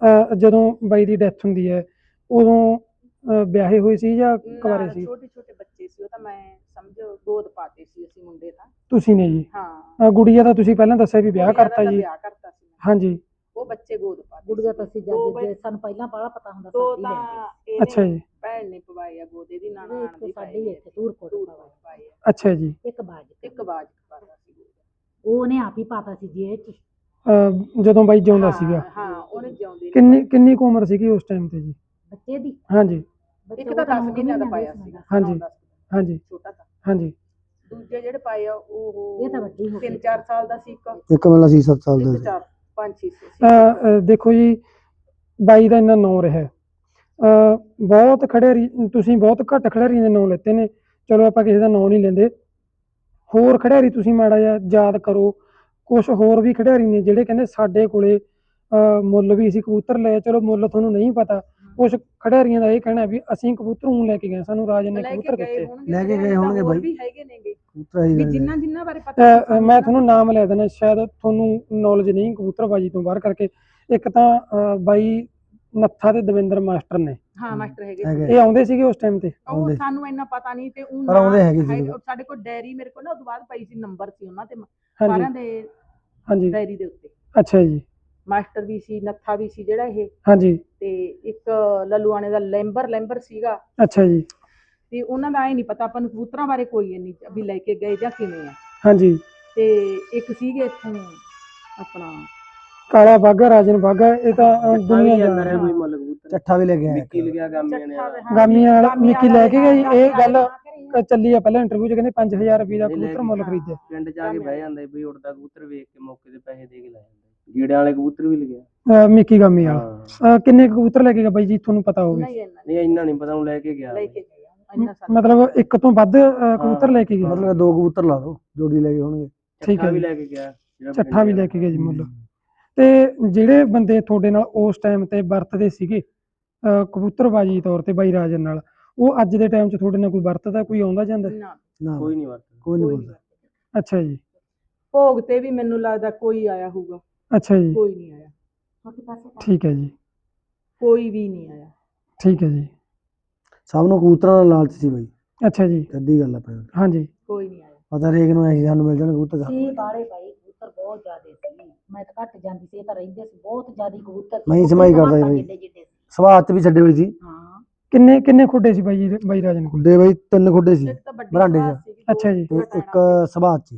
ਅਹ ਜਦੋਂ ਬਾਈ ਦੀ ਡੈਥ ਹੁੰਦੀ ਹੈ ਉਦੋਂ ਅਹ ਵਿਆਹੇ ਹੋਏ ਸੀ ਜਾਂ ਕੁਆਰੇ ਸੀ? ਛੋਟੇ ਛੋਟੇ ਬੱਚੇ ਸੀ ਉਹ ਤਾਂ ਮੈਂ ਸਮਝ ਗੋਦ ਪਾਤੇ ਸੀ ਅਸੀਂ ਮੁੰਡੇ ਤਾਂ। ਤੁਸੀਂ ਨੇ ਜੀ? ਹਾਂ। ਗੁੜੀਆ ਦਾ ਤੁਸੀਂ ਪਹਿਲਾਂ ਦੱਸਿਆ ਵੀ ਵਿਆਹ ਦਾ ਕਰਤਾ ਜੀ। ਵਿਆਹ ਕਰਤਾ ਸੀ ਮੈਂ। ਹਾਂਜੀ। ਉਹ ਬੱਚੇ ਗੋਦ ਪਾਤੇ ਗੁੜੀਆ ਤਾਂ ਅਸੀਂ ਦੋ ਜਦ ਜੇ ਸਾਨੂੰ ਪਹਿਲਾਂ ਬੜਾ ਪਤਾ ਹੁੰਦਾ ਦੋ ਸਾਡੀ ਤਾਂ ਲੈਂਦੇ ਅੱਛਾ ਜੀ। ਭੈਣ ਨੇ ਪਵਾਏ ਆ ਗੋਦੇ ਦੀ ਨਾਨਾ ਇੱਕ ਦੀ ਸਾਡੇ ਇੱਥੇ ਧੂਰਕੋਟ ਦੂਰ ਪਵਾਏ। ਪਾਏ ਆ। ਅੱਛਾ ਜੀ। ਇੱਕ ਬਾਜ ਇੱਕ ਬਾਜ ਪਾਤਾ ਸੀ ਗੋਦ। ਉਹਨੇ ਆਪ ਹੀ ਪਾਤਾ ਸੀ ਜੇਲ੍ਹ ਚ। ਜਦੋਂ ਬਾਈ ਜਿਉਂਦਾ ਹਾਂ, ਸੀਗਾ। ਹਾਂ ਉਹਨੇ ਜਿਉਂਦੇ ਨੇ। ਕਿੰਨੀ ਕਿੰਨੀ ਕੁ ਉਮਰ ਸੀਗੀ ਉਸ ਟਾਈਮ ਤੇ ਜੀ? ਬੱਚੇ ਦੀ? ਹਾਂਜੀ। ਬੱਚੇ ਇੱਕ ਤਾਂ 10 ਨੌਂ ਮਹੀਨਿਆਂ ਦਾ ਮਹੀਨਿਆਂ ਪਾਇਆ ਸੀ। ਹਾਂਜੀ। ਹਾਂਜੀ। ਛੋਟਾ ਤਾਂ। ਹਾਂਜੀ। ਦੂਜੇ ਜਿਹੜੇ ਪਾਏ ਆ ਉਹ ਇਹ ਤਾਂ ਵੱਡੀ ਹੋ ਗਈ। 3-4 ਸਾਲ ਦਾ ਸੀ ਇੱਕ ਇੱਕ ਮੇਲਾ ਸੀ 7 ਸਾਲ ਦਾ ਸੀ। ਚਾਰ ਪੰਜ ਛੇ ਸੀ। ਅਹ ਅਹ ਦੇਖੋ ਜੀ ਬਾਈ ਦਾ ਇੰਨਾ ਨਾਂ ਰਿਹਾ। ਅਹ ਬਹੁਤ ਖਿਡਾਰੀ ਤੁਸੀਂ ਬਹੁਤ ਘੱਟ ਖਿਡਾਰੀਆਂ ਦੇ ਨਾਂ ਲੈਤੇ ਨੇ। ਚਲੋ ਆਪਾਂ ਕਿਸੇ ਦਾ ਨਾਂ ਨਹੀਂ ਲੈਂਦੇ। ਹੋਰ ਖਿਡਾਰੀ ਤੁਸੀਂ ਮਾੜਾ ਜਿਹਾ ਯਾਦ ਕਰੋ। ਕੁਝ ਹੋਰ ਵੀ ਖਿਡਾਰੀ ਨੇ ਜਿਹੜੇ ਕਹਿੰਦੇ ਸਾਡੇ ਕੋਲੇ ਅਹ ਮੁੱਲ ਵੀ ਅਸੀਂ ਕਬੂਤਰ ਲਏ ਚਲੋ ਮੁੱਲ ਤੁਹਾਨੂੰ ਨਹੀਂ ਪਤਾ। ਕੁਝ ਖਿਡਾਰੀਆਂ ਦਾ ਇਹ ਕਹਿਣਾ ਵੀ ਅਸੀਂ ਕਬੂਤਰ ਨੂੰ ਲੈ ਕੇ ਗਏ ਸਾਨੂੰ ਰਾਜ ਨੇ ਕਬੂਤਰ ਦਿੱਤੇ ਲੈ ਕੇ ਗਏ ਹੋਣਗੇ ਬਾਈ। ਵੀ ਹੈਗੇ ਨੇਗੇ ਕਬੂਤਰ ਵੀ ਹੈ। ਜਿੰਨਾ ਜਿੰਨਾ ਬਾਰੇ ਪਤਾ ਮੈਂ ਤੁਹਾਨੂੰ ਨਾਮ ਲੈ ਦੇਣਾ ਸ਼ਾਇਦ ਤੁਹਾਨੂੰ ਨੌਲੇਜ ਨਹੀਂ ਕਬੂਤਰਬਾਜੀ ਤੋਂ ਬਾਹਰ ਕਰਕੇ ਇੱਕ ਤਾਂ ਬਾਈ ਨੱਥਾ ਤੇ ਦਵਿੰਦਰ ਮਾਸਟਰ ਨੇ ਹਾਂ ਮਾਸਟਰ ਹੈਗੇ। ਇਹ ਆਉਂਦੇ ਸੀਗੇ ਉਸ ਟਾਈਮ ਤੇ ਉਹ। ਸਾਨੂੰ ਇੰਨਾ ਪਤਾ ਨਹੀਂ ਤੇ ਉਹ ਪਰ ਆਉਂਦੇ ਨਾਂ ਹੈਗੇ ਸੀ। ਸਾਡੇ ਕੋਲ ਡਾਇਰੀ ਮੇਰੇ ਕੋਲ ਨਾ ਉਦੋਂ ਬਾਅਦ ਪਈ ਸੀ ਨੰਬਰ ਸੀ ਉਹਨਾਂ ਤੇ ਸਾਰਿਆਂ ਦੇ ਹਾਂਜੀ ਡਾਇਰੀ ਦੇ ਉੱਤੇ ਅੱਛਾ ਜੀ ਮਾਸਟਰ ਵੀ ਸੀ ਨੱਥਾ ਵੀ ਸੀ ਜਿਹੜਾ ਇਹ। ਹਾਂਜੀ। ਤੇ ਇੱਕ ਲਲੂਆਣੇ ਦਾ ਲੈਂਬਰ ਲੈਂਬਰ ਸੀਗਾ। ਅੱਛਾ ਜੀ। ਤੇ ਉਹਨਾਂ ਦਾ ਇਹ ਨਹੀਂ ਪਤਾ ਆਪਾਂ ਨੂੰ ਕਬੂਤਰਾਂ ਬਾਰੇ ਕੋਈ ਨਹੀਂ ਵੀ ਲੈ ਕੇ ਗਏ ਜਾਂ ਕਿਵੇਂ ਆ। ਹਾਂਜੀ। ਤੇ ਇੱਕ ਸੀਗੇ ਇੱਥੋਂ ਆਪਣਾ ਕਾਲਾ ਬਾਗਾ ਰਾਜਨ ਬਾਗਾ ਇਹ ਤਾਂ ਦੁਨੀਆ ਜਾਣਦੀ। ਅੰਦਰ ਹੈ ਕੋਈ ਮੁੱਲ ਕਬੂਤਰ? ਚੱਠਾ ਵੀ ਲੈ ਕੇ ਆਇਆ। ਮਿੱਕੀ ਲਿਆ ਗਾਮੀਆਂ ਨੇ ਗਾਮੀਆਂ ਵਾਲਾ ਮਿੱਕੀ ਲੈ ਕੇ ਗਏ ਵਾਲੇ ਇਹ ਗੱਲ ਚੱਲੀ ਆ ਪਹਿਲਾਂ ਇੰਟਰਵਿਊ 'ਚ ਕਹਿੰਦੇ 5000 ਰੁਪਏ ਦਾ ਕਬੂਤਰ ਮੁੱਲ। ਖਰੀਦਿਆ ਪਿੰਡ ਜਾ ਕੇ ਬਹਿ ਜਾਂਦਾ ਬਈ ਉੜਦਾ ਕਬੂਤਰ ਵੇਖ ਕੇ ਮੌਕੇ ਤੇ ਪੈਸੇ ਦੇ ਕੇ ਲੈ ਜਾਂਦਾ। ਗੀੜਿਆਂ ਵਾਲੇ ਕਬੂਤਰ ਵੀ ਲਿਆ ਅਹ, ਮਿੱਕੀ ਗਾਮੀ ਵਾਲਾ। ਅਹ, ਕਿੰਨੇ ਕਬੂਤਰ ਲੈ ਕੇ ਗਿਆ ਬਾਈ ਜੀ? ਤੁਹਾਨੂੰ ਪਤਾ ਹੋਵੇ। ਨਹੀਂ ਇੰਨਾ ਨਹੀਂ ਇੰਨਾ ਨਹੀਂ ਪਤਾ ਉਹ ਲੈ ਕੇ ਗਿਆ ਲੈ ਬਈ। ਕੇ ਗਏ ਆ, ਇੰਨਾ ਸਾਨੂੰ ਮਤਲਬ ਇੱਕ ਤੋਂ ਵੱਧ ਅਹ, ਕਬੂਤਰ ਲੈ ਕੇ ਗਿਆ ਮਤਲਬ ਦੋ ਕਬੂਤਰ ਲਾ ਲਓ ਜੋੜੀ ਲੈ ਕੇ ਹੋਣਗੇ। ਠੀਕ ਚੱਠਾ ਹੈ ਵੀ। ਲੈ ਕੇ ਗਿਆ ਜਿਹੜਾ ਚੱਠਾ ਵੀ ਲੈ ਕੇ ਗਏ ਜੀ ਮੁੱਲ। ਤੇ ਜਿਹੜੇ ਬੰਦੇ ਤੁਹਾਡੇ ਨਾਲ ਉਸ ਟਾਈਮ ਤੇ ਵਰਤਦੇ ਸੀਗੇ ਅਹ, ਕਬੂਤਰਬਾਜੀ ਤੌਰ ਤੇ ਬਾਈ ਰਾਜਨ ਨਾਲ ਉਹ ਅੱਜ ਦੇ ਟਾਈਮ 'ਚ ਤੁਹਾਡੇ ਨਾਲ ਕੋਈ ਵਰਤਦਾ ਕੋਈ ਆਉਂਦਾ ਜਾਂਦਾ? ਨਾ। ਨਾ। ਕੋਈ ਨਹੀਂ ਵਰਤਦਾ। ਕੋਈ ਨਹੀਂ ਕੋਈ ਬੋਲਦਾ। ਨਹੀਂ ਅੱਛਾ ਜੀ। ਭੋਗ ਤੇ ਵੀ ਮੈਨੂੰ ਲੱਗਦਾ ਕੋਈ ਆਇਆ ਹੋਊਗਾ। ਅੱਛਾ ਜੀ। ਕੋਈ ਨਹੀਂ ਆਇਆ। ਛੋਟੇ ਪਾਸੇ ਤਾਂ ਠੀਕ ਹੈ ਜੀ। ਕੋਈ ਵੀ ਨਹੀਂ ਆਇਆ। ਠੀਕ ਹੈ ਜੀ। ਸਭ ਨੂੰ ਕਬੂਤਰਾਂ ਦਾ ਲਾਲਚ ਸੀ ਬਾਈ। ਅੱਛਾ ਜੀ। ਕੱਦੀ ਗੱਲ ਆ ਪਿੰਡ ਹਾਂਜੀ ਕੋਈ ਨਹੀਂ ਆਇਆ। ਪਤਾ ਰੇਗ ਨੂੰ ਐਸੀ ਸਾਨੂੰ ਮਿਲ ਜਾਣ ਕਬੂਤਰ ਸਾਨੂੰ ਸੀ ਬਾੜੇ ਬਾਈ ਕਬੂਤਰ ਬਹੁਤ ਜ਼ਿਆਦੇ ਸੀ। ਮੈਂ ਤਾਂ ਘੱਟ ਜਾਂਦੀ ਸੀ ਇਹ ਤਾਂ ਰਹਿੰਦੇ ਸੀ। ਬਹੁਤ ਜ਼ਿਆਦੀ ਕਬੂਤਰ ਸੀ। ਮੈਂ ਹੀ ਉਹ ਸਮਾਈ ਕਰਦਾ ਸੀ ਬਾਈ। ਜਿੱਡੇ ਸੀ। ਵੀ ਛੱਡੇ ਹੋਏ ਸੀ। ਹਾਂ। ਕਿੰਨੇ ਕਿੰਨੇ ਖੁੱਡੇ ਸੀ ਬਾਈ ਜੀ ਬਾਈ ਰਾਜਨ ਕੋਲ? ਖੁੱਡੇ ਬਾਈ ਤਿੰਨ ਖੁੱਡੇ ਸੀ। ਇੱਕ ਤਾਂ ਵੱਡੀ ਬਰਾਂਡੇ ਚ। ਸੀਗੀ, ਦੋ ਅੱਛਾ ਜੀ। ਤੇ ਇੱਕ ਸਵਾਦ ਚ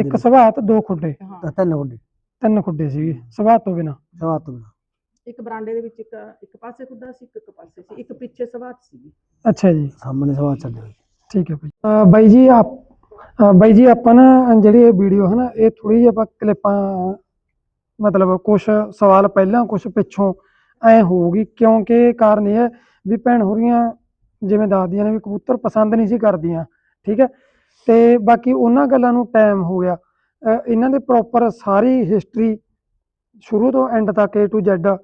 ਇੱਕ ਸਵਾਤ ਦੋ ਖੁੱਡੇ। ਸੀ। ਹਾਂ। ਤੇ ਤਿੰਨ ਖੁੱਡੇ। ਤਿੰਨ ਖੁੱਡੇ ਸੀਗੇ ਸਵਾਤ ਤੋਂ ਬਿਨਾ। ਸਵਾਦ ਤੋਂ ਬਿਨਾਂ। ਇੱਕ ਬਰਾਂਡੇ ਦੇ ਵਿੱਚ ਇੱਕ ਇੱਕ ਪਾਸੇ ਖੁੱਡਾ ਸੀ ਇੱਕ ਇੱਕ ਪਾਸੇ ਸੀ ਇੱਕ ਪਿੱਛੇ ਸਵਾਤ ਸੀ ਅੱਛਾ ਜੀ। ਸਾਹਮਣੇ ਸਵਾਦ ਛੱਡੇ ਹੋਏ ਠੀਕ ਹੈ ਬਾਈ ਅਹ ਬਾਈ ਜੀ ਆਪ ਅਹ ਬਾਈ ਜੀ ਆਪਾਂ ਨਾ ਜਿਹੜੀ ਇਹ ਵੀਡੀਓ ਹੈ ਨਾ ਇਹ ਥੋੜੀ ਜਿਹੀ ਆਪਾਂ ਕਲਿੱਪਾਂ ਮਤਲਬ ਕੁਝ ਸਵਾਲ ਪਹਿਲਾਂ ਕੁਝ ਪਿੱਛੋਂ ਐ ਹੋਊਗੀ। ਕਿਉਂਕਿ ਕਾਰਨ ਇਹ ਹੈ ਵੀ ਭੈਣ ਹੋਰੀਆਂ ਜਿਵੇਂ ਦੱਸਦੀਆਂ ਨੇ ਵੀ ਕਬੂਤਰ ਪਸੰਦ ਨਹੀਂ ਸੀ ਕਰਦੀਆਂ। ਠੀਕ ਹੈ? ਤੇ ਬਾਕੀ ਉਹਨਾਂ ਗੱਲਾਂ ਨੂੰ ਟਾਈਮ ਹੋ ਗਿਆ। ਇਹਨਾਂ ਦੇ ਪ੍ਰੋਪਰ ਸਾਰੀ ਹਿਸਟਰੀ ਸ਼ੁਰੂ ਤੋਂ ਐਂਡ ਤੱਕ A to Z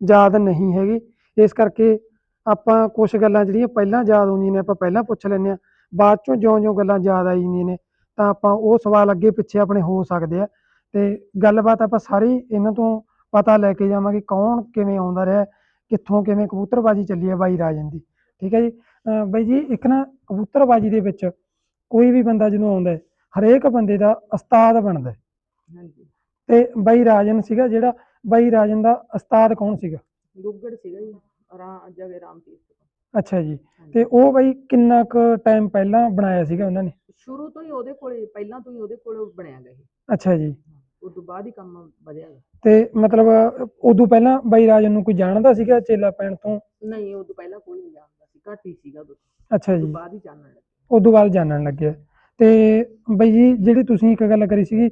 ਯਾਦ ਨਹੀਂ ਹੈਗੀ। ਇਸ ਕਰਕੇ ਆਪਾਂ ਕੁਝ ਗੱਲਾਂ ਜਿਹੜੀਆਂ ਪਹਿਲਾਂ ਯਾਦ ਆਉਂਦੀਆਂ ਨੇ ਆਪਾਂ ਪਹਿਲਾਂ ਪੁੱਛ ਲੈਂਦੇ ਆ ਬਾਅਦ ਚੋਂ ਜਿਉਂ-ਜਿਉਂ ਗੱਲਾਂ ਯਾਦ ਆਈ ਜਾਂਦੀਆਂ ਨੇ ਤਾਂ ਆਪਾਂ ਉਹ ਸਵਾਲ ਅੱਗੇ ਪਿੱਛੇ ਆਪਣੇ ਹੋ ਸਕਦੇ ਆ। ਤੇ ਗੱਲਬਾਤ ਆਪਾਂ ਸਾਰੀ ਇਹਨਾਂ ਤੋਂ ਪਤਾ ਲੈ ਕੇ ਜਾਵਾਂਗੇ ਕੌਣ ਕਿਵੇਂ ਆਉਂਦਾ ਰਿਹਾ ਕਿੱਥੋਂ ਕਿਵੇਂ ਕਬੂਤਰਬਾਜੀ ਚੱਲੀ ਹੈ ਬਾਈ ਰਾਜਨ ਦੀ ਠੀਕ ਹੈ ਜੀ? ਬਾਈ ਜੀ ਇੱਕ ਨਾ ਕਬੂਤਰਬਾਜੀ ਦੇ ਵਿੱਚ ਕੋਈ ਵੀ ਬੰਦਾ ਜਦੋਂ ਆਉਂਦਾ ਹੈ, ਹਰੇਕ ਬੰਦੇ ਦਾ ਉਸਤਾਦ ਬਣਦਾ ਹੈ। ਹਾਂਜੀ। ਤੇ ਬਾਈ ਰਾਜਨ ਸੀਗਾ ਜਿਹੜਾ ਬਾਈ ਰਾਜਨ ਦਾ ਉਸਤਾਦ ਕੌਣ ਸੀਗਾ? ਗੁੱਗੜ ਸੀਗਾ ਜੀ ਰਾਮ ਜਗੇ ਰਾਮ ਤੀਰਥ ਤੋਂ। ਅੱਛਾ ਜੀ ਤੇ ਉਹ ਬਾਈ ਕਿੰਨਾ ਕੁ ਟਾਈਮ ਪਹਿਲਾਂ ਬਣਾਇਆ ਸੀਗਾ ਉਹਨਾਂ ਨੇ? ਸ਼ੁਰੂ ਤੋਂ ਹੀ ਉਹਦੇ ਕੋਲੇ ਪਹਿਲਾਂ ਤੋਂ ਹੀ ਉਹਦੇ ਕੋਲ ਬਣਿਆ ਗਿਆ ਇਹ ਅੱਛਾ ਜੀ। ਉਸ ਤੋਂ ਬਾਅਦ ਹੀ ਕੰਮ ਵਧਿਆ ਗਾ। ਤੇ ਮਤਲਬ ਉਦੋਂ ਪਹਿਲਾਂ ਬਾਈ ਰਾਜਨ ਨੂੰ ਕੋਈ ਜਾਣਦਾ ਸੀਗਾ ਚੇਲਾ ਪੈਣ ਤੋਂ? ਨਹੀਂ ਉਹ ਤੋਂ ਪਹਿਲਾਂ ਕੋਈ ਨਹੀਂ ਜਾਣਦਾ ਸੀ ਘੱਟ ਹੀ ਸੀਗਾ ਉਦੋਂ। ਅੱਛਾ ਉਸ ਤੋਂ ਜੀ ਬਾਅਦ ਹੀ ਜਾਣਨ ਲੱਗੇ। ਉਦੋਂ ਬਾਅਦ ਜਾਣਨ ਲੱਗਿਆ। ਤੇ ਬਾਈ ਜੀ ਜਿਹੜੀ ਤੁਸੀਂ ਇੱਕ ਗੱਲ ਕਰੀ ਸੀਗੀ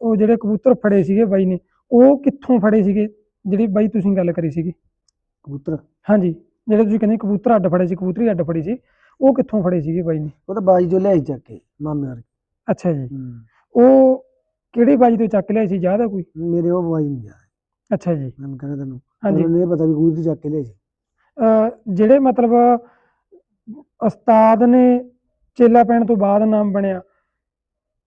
ਉਹ ਜਿਹੜੇ ਕਬੂਤਰ ਫੜੇ ਸੀਗੇ ਬਾਈ ਨੇ ਉਹ ਕਿੱਥੋਂ ਫੜੇ ਸੀਗੇ? ਜਿਹੜੀ ਬਾਈ ਤੁਸੀਂ ਗੱਲ ਕਰੀ ਸੀਗੀ। ਕਬੂਤਰ? ਹਾਂਜੀ ਜਿਹੜੇ ਤੁਸੀਂ ਕਹਿੰਦੇ ਕਬੂਤਰ ਅੱਡ ਫੜੇ ਸੀ ਕਬੂਤਰੀ ਅੱਡ ਫੜੀ ਸੀ ਉਹ ਕਿੱਥੋਂ ਫੜੇ ਸੀਗੇ ਬਾਈ ਨੇ? ਉਹ ਤਾਂ ਬਾਜੀ ਜੋ ਲਿਆਈ ਚੱਕ ਕੇ ਮਾਮੇ ਵਰਗੇ। ਅੱਛਾ ਜੀ। ਉਹ ਕਿਹੜੀ ਬਾਜੀ ਤੋਂ ਚੱਕ ਲਿਆ ਸੀ ਆ ਕੋਈ? ਮੇਰੇ ਉਹ ਬਾਜੀ ਨਹੀਂ ਯਾਦ। ਅੱਛਾ ਜੀ। ਮੈਂ ਕਹਿੰਦਾ ਤੈਨੂੰ। ਹਾਂਜੀ। ਮੈਨੂੰ ਇਹ ਪਤਾ ਵੀ ਕਬੂਤਰ ਚੱਕ ਕੇ ਲਿਆਈ ਸੀ। ਜਿਹੜੇ ਮਤਲਬ ਉਸਤਾਦ ਨੇ ਚੇਲਾ ਪੈਣ ਤੋਂ ਬਾਅਦ ਨਾਮ ਬਣਿਆ।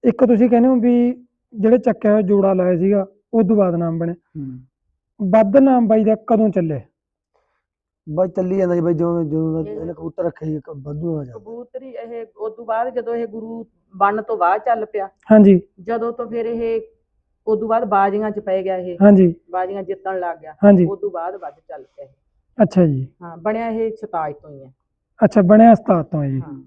ਇੱਕ ਤੁਸੀਂ ਕਹਿੰਦੇ ਹੋ ਵੀ ਜਿਹੜੇ ਚੱਕਿਆ ਹੋਇਆ ਜੋੜਾ ਲਾਇਆ ਸੀਗਾ ਉਸ ਤੋਂ ਬਾਅਦ ਨਾਮ ਬਣਿਆ। ਹੂੰ। ਵੱਧ ਨਾਮ ਬਾਈ ਦਾ ਕਦੋਂ ਚੱਲਿਆ? ਬਾਈ ਚੱਲੀ ਜਾਂਦਾ ਜੀ ਬਾਈ ਜਦੋਂ ਜਦੋਂ ਦਾ ਇਹਨੇ ਕਬੂਤਰ ਰੱਖੇ ਸੀ ਇੱਕ ਵਾਧੂ ਨਾ ਜਾਂਦਾ ਕਬੂਤਰੀ ਇਹ ਉਸ ਤੋਂ ਬਾਅਦ ਜਦੋਂ ਇਹ ਗੁਰੂ ਬਣਨ ਤੋਂ ਬਾਅਦ ਚੱਲ ਪਿਆ। ਹਾਂਜੀ। ਜਦੋਂ ਤੋਂ ਫਿਰ ਇਹ ਉਸ ਤੋਂ ਬਾਅਦ ਬਾਜ਼ੀਆਂ 'ਚ ਪੈ ਗਿਆ ਇਹ। ਹਾਂਜੀ। ਬਾਜ਼ੀਆਂ ਜਿੱਤਣ ਲੱਗ ਗਿਆ। ਹਾਂਜੀ। ਉਸ ਤੋਂ ਬਾਅਦ ਵੱਧ ਚੱਲ ਪਿਆ ਅੱਛਾ ਜੀ। ਹਾਂ ਬਣਿਆ ਇਹ ਛਤਾਜ ਤੋਂ ਹੀ ਹੈ। ਅੱਛਾ ਬਣਿਆ ਉਸਤਾਦ ਤੋਂ ਹੈ। ਜੀ ਹਾਂ।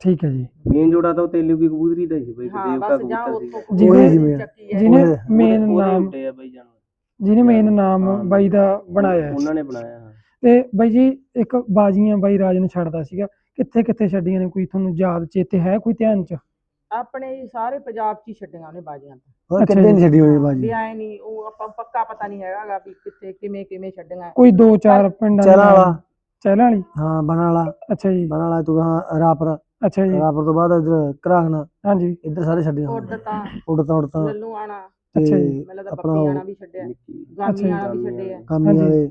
ਠੀਕ ਹੈ ਜੀ। ਮੇਨ ਜੋੜਾ ਤਾਂ ਉਹ ਤੇਲੂ ਕੀ ਕਬੂਤਰੀ ਦਾ ਹੀ ਸੀ ਬਈ ਹਾਂ ਬਸ ਜਾਂ ਕਬੂਤਰ ਉੱਥੋਂ ਸੀ ਚੱਕੀ ਹੈ ਜਿਹਨੇ ਉਹਦੇ- ਮੇਨ ਨਾਮ ਉੱਡੇ ਆ ਬਈ ਜਾਨਵਰ। ਜਿਹਨੇ ਮੇਨ ਨਾਮ ਹਾਂ, ਬਾਈ ਦਾ ਬਣਾਇਆ ਹੈ। ਉਹਨਾਂ ਨੇ ਬਣਾਇਆ ਹਾਂ। ਤੇ ਬਾਈ ਜੀ ਇੱਕ ਬਾਜੀਆਂ ਬਾਈ ਰਾਜਨ ਛੱਡਦਾ ਸੀਗਾ। ਕਿੱਥੇ ਕਿੱਥੇ ਛੱਡੀਆਂ ਨੇ ਕੋਈ ਤੁਹਾਨੂੰ ਯਾਦ ਚੇਤੇ ਹੈ ਕੋਈ ਧਿਆਨ ਚ? ਆਪਣੇ ਹੀ ਸਾਰੇ ਪੰਜਾਬ 'ਚ ਹੀ ਛੱਡੀਆਂ ਉਹਨੇ ਬਾਜ਼ੀਆਂ ਤਾਂ। ਹੋਰ ਅੱਛਾ ਕਿੱਦੇ ਜੀ। ਨਹੀਂ ਛੱਡੀ ਵੀ ਬਾਜੀ ਐ ਨਹੀਂ ਉਹ ਆਪਾਂ ਪੱਕਾ ਪਤਾ ਨਹੀਂ ਹੈਗਾਗਾ ਵੀ ਕਿੱਥੇ ਕਿਵੇਂ ਕਿਵੇਂ ਛੱਡੀਆਂ। ਕੋਈ ਦੋ ਚਾਰ ਪਿੰਡਾਂ ਦੇ ਨਾਮ- ਚਹਿਲਾਂ ਵਾਲੀ? ਹਾਂ ਬਣ ਵਾਲਾ। ਅੱਛਾ ਜੀ। ਬਣ ਵਾਲਾ ਤੂੰ ਕਹਾਂ ਰਾਪਰ। ਅੱਛਾ ਜੀ। ਰਾਪਰ ਤੋਂ ਬਾਅਦ ਇਧਰ ਘਰਾਗਣਾ ਹਾਂਜੀ। ਇੱਧਰ ਸਾਰੇ ਛੱਡੀਆਂ ਉੱਡ ਹੋਣੀਆਂ। ਤਾਂ ਉੱਡ ਤਾਂ ਉੱਡ ਤਾਂ ਲੱਲੂ ਆਣਾ। ਅੱਛਾ ਜੀ। ਮੈਨੂੰ ਆਪਣਾ ਬੱਬੀ ਉਹ ਆਣਾ ਵੀ ਛੱਡਿਆ। ਜੀ। ਗਾਮੀ ਆਣਾ ਵੀ ਛੱਡਿਆ ਕਾਮੀ ਹਾਂਜੀ। ਵਾਲੇ।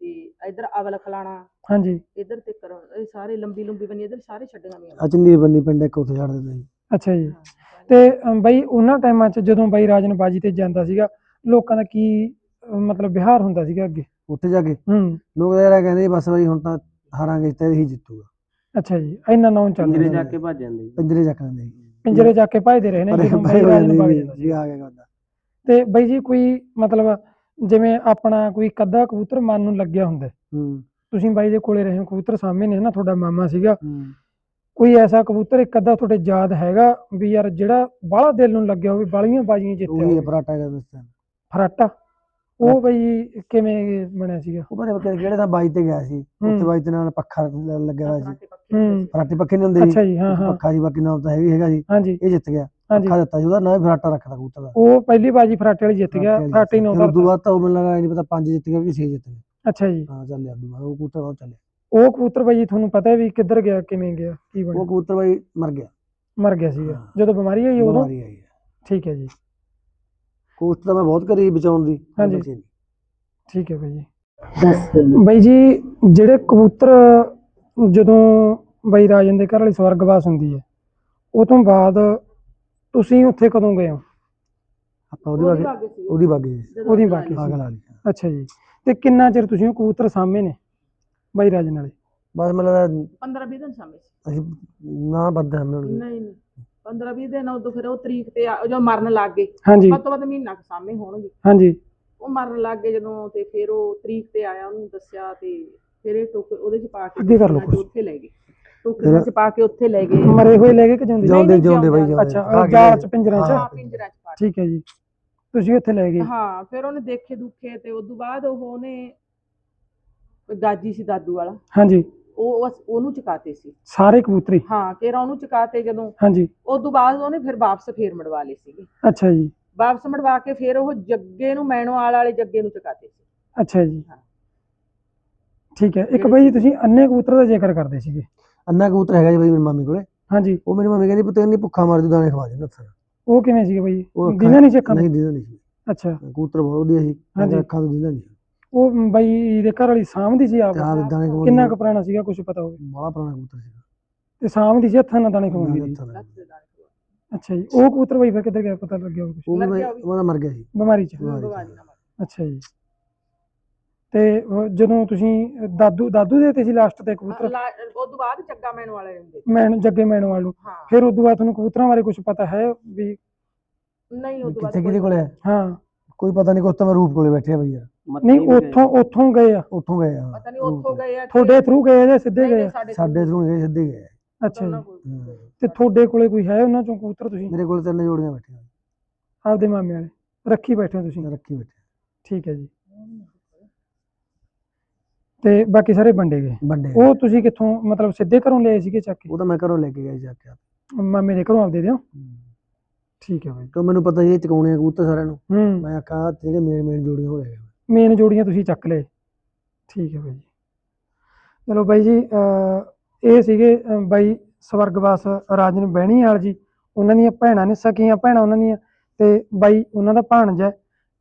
ਤੇ ਇਧਰ ਅਵਲ ਖਲਾਣਾ। ਹਾਂਜੀ। ਇਧਰ ਤੇ ਕਰ। ਇਹ ਸਾਰੇ ਲੰਬੀ ਲੰਬੀ ਬਣੀ ਇਧਰ ਸਾਰੇ ਛੱਡੀਆਂ ਵੀ ਆ ਚੰਨੀ ਬੰਨੀ ਪਿੰਡ ਇੱਕ ਉੱਥੇ ਛੱਡ ਦਿੰਦੇ ਜੀ। ਅੱਛਾ ਜੀ। ਤੇ ਅਮ, ਬਾਈ ਉਹਨਾਂ ਟਾਈਮਾਂ 'ਚ ਜਦੋਂ ਬਾਈ ਰਾਜਨ ਬਾਜੀ ਤੇ ਜਾਂਦਾ ਸੀਗਾ ਲੋਕਾਂ ਦਾ ਕੀ ਅਮ, ਮਤਲਬ ਵਿਹਾਰ ਹੁੰਦਾ ਸੀਗਾ ਅੱਗੇ? ਉੱਥੇ ਜਾ ਕੇ? ਹੂੰ। ਲੋਕ ਤਾਂ ਇਹ ਕਹਿੰਦੇ ਬਸ ਬਾਈ ਹੁਣ ਤਾਂ ਹਾਰਾਂਗੇ ਤੇ ਇਹੀ ਜਿੱਤੂਗਾ। ਅੱਛਾ ਜੀ ਇੰਨਾ ਨਾਂ ਚੱਲ ਪਿੰਜਰੇ ਜਾ ਕੇ ਭੱਜ ਜਾਂਦੇ ਸੀ। ਪਿੰਜਰੇ ਚੱਕ ਲੈਂਦੇ ਸੀ ਪਿੰਜਰੇ ਜਾ ਕੇ ਭਜਦੇ ਰਹੇ ਨੇ ਪਰੇ ਜਦੋਂ ਜਾਂਦੇ ਸੀ ਸੀ ਆ ਗਿਆ ਬੰਦਾ। ਤੇ ਬਾਈ ਜੀ ਕੋਈ ਮਤਲਬ ਜਿਵੇਂ ਆਪਣਾ ਕੋਈ ਕੱਦਾ ਕਬੂਤਰ ਮਨ ਨੂੰ ਲੱਗਿਆ ਹੁੰਦਾ। ਹੈ। ਹੂੰ ਤੁਸੀਂ ਬਾਈ ਦੇ ਕੋਲੇ ਰਹੇ ਹੋ ਕਬੂਤਰ ਸਾਹਮਣੇ ਨੇ ਨਾ ਤੁਹਾਡਾ ਮਾਮਾ ਸੀਗਾ। ਹੂੰ। ਕੋਈ ਐਸਾ ਕਬੂਤਰ ਇੱਕ ਅੱਧਾ ਤੁਹਾਡੇ ਯਾਦ ਹੈਗਾ ਵੀ ਯਾਰ ਜਿਹੜਾ ਬਾਹਲਾ ਦਿਲ ਨੂੰ ਲੱਗਿਆ ਹੋਵੇ ਬਾਲੀਆਂ ਬਾਜੀਆਂ ਜਿੱਤਿਆ ਉਹੀ ਹੋਵੇ। ਹੈ ਪਰਾਟਾ ਦਾ ਦੱਸਿਆ। ਫਰਾਟਾ? ਉਹ ਬਈ ਕਿਵੇਂ ਬਣਿਆ ਸੀਗਾ? ਉਹ ਪਤਾ ਨਹੀਂ ਕਿਹੜੇ ਤਾਂ ਬਾਈ ਤੇ ਗਿਆ ਸੀ। ਉੱਥੇ। ਬਾਈ ਤੇ ਨਾਲ ਪੱਖਾ ਲ- ਲੱਗਿਆ ਹੋਇਆ ਸੀ। ਹੂੰ। ਫਰਾਟੇ ਪੱਖੇ ਨਹੀਂ ਹੁੰਦੇ ਅੱਛਾ ਜੀ ਹਾਂ ਹਾਂ। ਪੱਖਾ ਜੀ ਬਾਕੀ ਨਾਮ ਤਾਂ ਹੈਗੀ ਹੈਗਾ ਜੀ। ਹਾਂਜੀ। ਇਹ ਜਿੱਤ ਗਿਆ। ਹਾਂਜੀ। ਪੱਖਾ ਦਿੱਤਾ ਸੀ ਉਹਦਾ ਨਾਂ ਹੀ ਫਰਾਟਾ ਰੱਖਦਾ ਕਬੂਤਰ ਦਾ। ਉਹ ਪਹਿਲੀ ਬਾਜੀ ਫਰਾਟੇ ਵਾਲੀ ਜਿੱਤ ਗਿਆ। ਫਰਾਟੇ ਨੂੰ ਫਿਰ ਉਦੋਂ ਬਾਅਦ ਤਾਂ ਉਹ ਮੈਨੂੰ ਲੱਗਾ ਨਹੀਂ ਪਤਾ ਪੰਜ ਜਿੱਤ ਗਿਆ ਕਿ ਛੇ ਜਿੱਤ ਗਿਆ। ਅੱਛਾ ਜੀ। ਹਾਂ ਚੱਲਿਆ ਉਦੋਂ ਬਾਅਦ ਉਹ ਕਬੂਤਰ ਬਹੁਤ ਚੱਲਿਆ। ਉਹ ਕਬੂਤਰ ਬਾਈ ਤੁਹਾਨੂੰ ਪਤਾ ਹੈ ਵੀ ਕਿੱਧਰ ਗਿਆ ਕਿਵੇਂ ਗਿਆ ਕੀ ਉਹ ਬਣਿਆ? ਕਬੂਤਰ ਬਾਈ ਮਰ ਗਿਆ। ਮਰ ਗਿਆ ਸੀਗਾ। ਹਾਂ। ਜਦੋਂ ਬਿਮਾਰੀ ਆਈ ਉਦੋਂ? ਬਿਮਾਰੀ ਆਈ ਹੈ। ਠੀਕ ਹੈ ਜੀ। ਕੋਸ਼ਿਸ਼ ਤਾਂ ਮੈਂ ਬਹੁਤ ਕਰੀ ਬਚਾਉਣ ਦੀ ਪਰ ਹਾਂਜੀ। ਬਚੇ ਨਹੀਂ। ਠੀਕ ਹੈ ਬਾਈ ਜੀ। ਬਾਈ ਜੀ ਜਿਹੜੇ ਕਬੂਤਰ ਜਦੋਂ ਬਾਈ ਰਾਜਨ ਦੇ ਘਰ ਵਾਲੀ ਸਵਰਗਵਾਸ ਹੁੰਦੀ ਹੈ ਉਹ ਤੋਂ ਬਾਅਦ ਤੁਸੀਂ ਉੱਥੇ ਕਦੋਂ ਗਏ ਹੋ? ਆਪਾਂ ਉਹਦੀ ਬਾਗੀ ਉਹਦੀ ਬਾਗੀ ਉਹਦੀ ਬਾਗੀ ਲਾ ਲਈ। ਅੱਛਾ ਜੀ। ਤੇ ਕਿੰਨਾ ਚਿਰ ਤੁਸੀਂ ਉਹ ਕਬੂਤਰ ਸਾਹਮਣੇ ਨੇ ਬਾਈ ਰਾਜਨ ਵਾਲੇ? ਬਸ ਮੈਨੂੰ ਲੱਗਦਾ 15 20 ਦਿਨ ਸਾਹਮਣੇ ਸੀ। ਅਸੀਂ ਨਾ ਬੱਦ ਹਾਂ ਮੈਨੂੰ ਨਹੀਂ ਨਹੀਂ। 15 20 ਦਿਨ ਉਦੋਂ ਫਿਰ ਉਹ ਤਰੀਕ ਤੇ ਆ- ਜਦੋਂ ਮਰਨ ਲੱਗ ਗਏ। ਹਾਂਜੀ। ਵੱਧ ਤੋਂ ਵੱਧ ਮਹੀਨਾ ਕੁ ਸਾਹਮਣੇ ਹੋਣਗੇ। ਹਾਂਜੀ। ਉਹ ਮਰਨ ਲੱਗ ਗਏ ਜਦੋਂ ਤੇ ਫਿਰ ਉਹ ਤਰੀਕ ਤੇ ਆਇਆ ਉਹਨੂੰ ਦੱਸਿਆ ਤੇ ਫਿਰ ਇਹ ਟੋਕ ਉਹਦੇ ਚ ਪਾ ਕੇ ਅੱਗੇ ਕਰ ਲਓ ਟੋਕਰੀਆਂ 'ਚ ਉੱਥੇ ਲੈ ਗਏ। ਟੋਕਰੀਆਂ ਚ ਪਾ ਕੇ ਉੱਥੇ ਲੈ ਗਏ। ਮਰੇ ਹੋਏ ਲੈ ਕੇ ਕਿ ਜਾਂਦੇ ਜਿਉਂਦੇ ਨਹੀਂ, ਜਿਉਂਦੇ ਬਾਈ ਜਿਉਂਦੇ। ਜਿਉਂਦੇ ਅੱਛਾ ਜਾਲ ਚ ਪਿੰਜਰਾਂ ਚ? ਹਾਂ ਪਿੰਜਰਾਂ ਚ ਪਾ ਠੀਕ ਹੈ ਜੀ। ਤੁਸੀਂ ਉੱਥੇ ਲੈ ਗਏ? ਹਾਂ ਫਿਰ ਉਹਨੇ ਦੇਖੇ ਦੁੱਖੇ ਤੇ ਉਦੋਂ ਬਾਅਦ ਉਹ ਉਹਨੇ ਗਾਜੀ ਸੀ ਦਾਦੂ ਵਾਲਾ। ਹਾਂਜੀ। ਉਹ ਉਸ- ਉਹਨੂੰ ਚੁਕਾਤੇ ਸੀ। ਸਾਰੇ ਕਬੂਤਰੀ? ਹਾਂ ਕਿਹੜਾ ਉਹਨੂੰ ਚੁਕਾਤੇ ਜਦੋਂ। ਹਾਂਜੀ। ਉਦੋਂ ਬਾਅਦ ਉਹਨੇ ਫਿਰ ਵਾਪਸ ਫੇਰ ਮੜਵਾ ਲਏ ਸੀਗੇ। ਅੱਛਾ ਜੀ। ਵਾਪਸ ਮੜਵਾ ਕੇ ਫਿਰ ਉਹ ਜੱਗੇ ਨੂੰ ਮੈਣੋਵਾਲ ਵਾਲੇ ਜੱਗੇ ਨੂੰ ਚੁਕਾਤੇ ਸੀ। ਅੱਛਾ ਜੀ। ਹਾਂ। ਠੀਕ ਹੈ। ਇੱਕ ਬਾਈ ਜੀ ਤੁਸੀਂ ਅੰਨੇ ਕਬੂਤਰ ਦਾ ਜ਼ਿਕਰ ਕਰਦੇ ਸੀਗੇ। ਅੰਨਾ ਕਬੂਤਰ ਹੈਗਾ ਜੀ ਬਾਈ ਮੇਰੀ ਮਾਮੀ ਕੋਲੇ। ਹਾਂਜੀ। ਉਹ ਮੇਰੀ ਮਾਮੀ ਕਹਿੰਦੀ ਪੁੱਤ ਨਹੀਂ ਭੁੱਖਾ ਮਰ ਜੂ ਦਾਣੇ ਖਵਾ ਦੇ ਨੱਥ ਉਹ ਕਿਵੇਂ ਸੀਗੇ ਬਾਈ? ਉਹ ਅੱਖਾਂ- ਦਿਨਾਂ ਨਹੀਂ ਚੱਕਾਂ ਨਹੀਂ ਦੀਦਾ ਨਹੀਂ ਸੀ। ਅੱਛਾ। ਕਬੂਤਰ ਬਹੁਤ ਵਧੀਆ ਸੀ। ਹਾਂਜੀ। ਅੱਖਾਂ ਤੋਂ ਦੀਦਾ ਨਹੀਂ ਸੀ। ਉਹ ਬਾਈ ਦੇ ਘਰ ਵਾਲੀ ਸਾਂਭਦੀ ਸੀ ਆਪ। ਤੇ ਦਾਣੇ ਕਿੰਨਾ ਕੁ ਪੁਰਾਣਾ ਸੀਗਾ ਕੁਝ ਪਤਾ ਹੋਵੇ? ਬੜਾ ਪੁਰਾਣਾ ਕਬੂਤਰ ਸੀ ਤੇ ਸਾਂਭਦੀ ਸੀ ਹੱਥਾਂ ਨਾਲ ਦਾਣੇ ਖਵਾਉਂਦੀ ਸੀ ਹੱਥਾਂ ਦੇ। ਅੱਛਾ ਜੀ ਉਹ ਕਬੂਤਰ ਬਾਈ ਫਿਰ ਕਿੱਧਰ ਗਿਆ ਪਤਾ ਲੱਗਿਆ ਹੋਵੇ ਕੁਛ? ਉਹ ਵੀ ਮਰ ਗਿਆ ਉਹ ਵੀ। ਉਹਦਾ ਮਰ ਗਿਆ ਸੀ। ਬਿਮਾਰੀ ਚ। ਬਿਮਾਰੀ। ਅੱਛਾ ਜੀ। ਤੇ ਉਹ ਜਦੋਂ ਤੁਸੀਂ ਦਾਦੂ ਦਾਦੂ ਦੇ ਤੇ ਸੀ ਲਾਸਟ ਤੇ ਕਬੂਤਰ? ਉਸ ਤੋਂ ਬਾਅਦ ਜੱਗਾ ਮੈਨ ਵਾਲੇ ਰਹਿੰਦੇ ਮੈਨ ਜੱਗੇ ਮੈਨਵਾਲ ਨੂੰ ਹਾਂ। ਫਿਰ ਉਦੋਂ ਬਾਅਦ ਤੁਹਾਨੂੰ ਕਬੂਤਰਾਂ ਬਾਰੇ ਕੁਝ ਪਤਾ ਹੈ ਵੀ ਨਹੀਂ ਉਸ ਤੋਂ ਬਾਅਦ ਕਿੱਥੇ ਕਿਹਦੇ ਕੋਲੇ ਹੈ? ਹਾਂ। ਕੋਈ ਪਤਾ ਨਹੀਂ ਕੁਛ ਤਾਂ ਮੈਂ ਰੂਪ ਕੋਲੇ ਬੈਠਿਆ ਬਈ ਯਾਰ। ਨਹੀਂ ਉੱਥੋਂ ਉੱਥੋਂ ਗਏ ਆ। ਉੱਥੋਂ ਗਏ ਆ। ਪਤਾ ਨਹੀਂ ਉੱਥੋਂ ਗਏ ਆ ਕਿ- ਤੁਹਾਡੇ ਥਰੂ ਗਏ ਆ ਜਾਂ ਸਿੱਧੇ ਗਏ ਨਹੀਂ, ਆ? ਸਾਡੇ ਸਾਡੇ ਥਰੂ ਗਏ ਸਿੱਧੇ ਗਏ। ਅੱਛਾ ਜੀ। ਹੂੰ। ਤੇ ਤੁਹਾਡੇ ਕੋਲੇ ਕੋਈ ਹੈ ਉਹਨਾਂ ਚੋਂ ਕਬੂਤਰ ਤੁਸੀਂ? ਮੇਰੇ ਕੋਲ ਤਿੰਨ ਜੋੜੀਆਂ ਬੈਠੀਆਂ। ਆਪਦੇ ਮਾਮੇ ਵਾਲੇ। ਰੱਖੀ ਬੈਠੇ ਹੋ ਤੁਸੀਂ? ਰੱਖੀ ਬੈਠੇ। ਠੀਕ ਹੈ ਜੀ। ਤੇ ਬਾਕੀ ਸਾਰੇ ਵੰਡੇ ਗਏ? ਵੱਡੇ ਉਹ ਤੁਸੀਂ ਕਿੱਥੋਂ ਮਤਲਬ ਸਿੱਧੇ ਘਰੋਂ ਲਏ ਸੀਗੇ ਚੱਕ ਕੇ? ਉਹ ਤਾਂ ਮੈਂ ਘਰੋਂ ਲੈ ਕੇ ਗਿਆ ਸੀ ਜਾ ਕੇ ਮਾਮੇ ਦੇ ਘਰੋਂ ਆਪਦੇ ਦਿਓ? ਠੀਕ ਹੈ ਬਾਈ। ਕਿਉਂ ਮੈਨੂੰ ਪਤਾ ਸੀ ਇਹ ਚਕਾਉਣੇ ਆ ਕਬੂਤਰ ਸਾਰਿਆਂ ਨੂੰ। ਹੂੰ। ਮੈਂ ਆਖਿਆ ਆਹ ਜਿਹੜੇ ਮੇਨ ਮੇਨ ਜੋੜੀਆਂ ਹੋ ਗਏ ਮੇਨ ਜੋੜੀਆਂ ਤੁਸੀਂ ਚੱਕ ਲਏ। ਠੀਕ ਹੈ ਬਾਈ ਜੀ। ਚਲੋ ਬਾਈ ਜੀ ਇਹ ਸੀਗੇ ਬਾਈ ਸਵਰਗਵਾਸ ਰਾਜਨ ਬਹਿਣੀ ਵਾਲ ਜੀ। ਉਹਨਾਂ ਦੀਆਂ ਭੈਣਾਂ ਨੇ, ਸਕੀਆਂ ਭੈਣਾਂ ਉਹਨਾਂ ਦੀਆਂ ਤੇ ਬਾਈ ਉਹਨਾਂ ਦਾ ਭਾਣਜਾ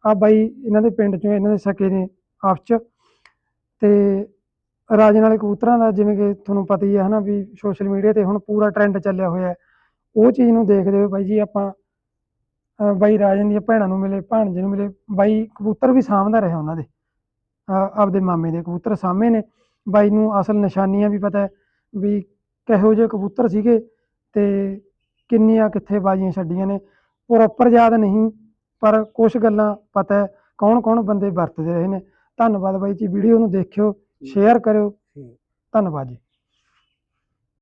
ਆ ਬਾਈ ਇਹਨਾਂ ਦੇ ਪਿੰਡ ਚੋਂ ਇਹਨਾਂ ਦੇ ਸਕੇ ਨੇ ਆਪਸ ਚ। ਤੇ ਰਾਜਨ ਵਾਲੇ ਕਬੂਤਰਾਂ ਦਾ ਜਿਵੇਂ ਕਿ ਤੁਹਾਨੂੰ ਪਤਾ ਹੀ ਹੈ ਹਨਾ ਵੀ ਸੋਸ਼ਲ ਮੀਡੀਆ ਤੇ ਹੁਣ ਪੂਰਾ ਟ੍ਰੈਂਡ ਚੱਲਿਆ ਹੋਇਆ ਉਹ ਚੀਜ਼ ਨੂੰ ਦੇਖਦੇ ਹੋਏ ਬਾਈ ਜੀ ਆਪਾਂ ਅਹ ਬਾਈ ਰਾਜਨ ਦੀਆਂ ਭੈਣਾਂ ਨੂੰ ਮਿਲੇ ਭਾਣਜੇ ਨੂੰ ਮਿਲੇ ਬਾਈ ਕਬੂਤਰ ਵੀ ਸਾਂਭਦਾ ਰਿਹਾ ਉਹਨਾਂ ਦੇ। ਅਹ ਆਪਦੇ ਮਾਮੇ ਦੇ ਕਬੂਤਰ ਸਾਂਭੇ ਨੇ। ਬਾਈ ਨੂੰ ਅਸਲ ਨਿਸ਼ਾਨੀਆਂ ਵੀ ਪਤਾ ਹੈ ਵੀ ਕਿਹੋ ਜਿਹੇ ਕਬੂਤਰ ਸੀਗੇ ਤੇ ਕਿੰਨੀਆਂ ਕਿੱਥੇ ਬਾਜੀਆਂ ਛੱਡੀਆਂ ਨੇ। ਪ੍ਰੋਪਰ ਯਾਦ ਨਹੀਂ ਪਰ ਕੁਝ ਗੱਲਾਂ ਪਤਾ ਹੈ ਕੌਣ ਕੌਣ ਬੰਦੇ ਵਰਤਦੇ ਰਹੇ ਨੇ। ਧੰਨਵਾਦ ਬਾਈ ਜੀ ਵੀਡੀਓ ਨੂੰ ਦੇਖਿਓ ਸ਼ੇਅਰ ਕਰਿਓ। ਧੰਨਵਾਦ ਜੀ।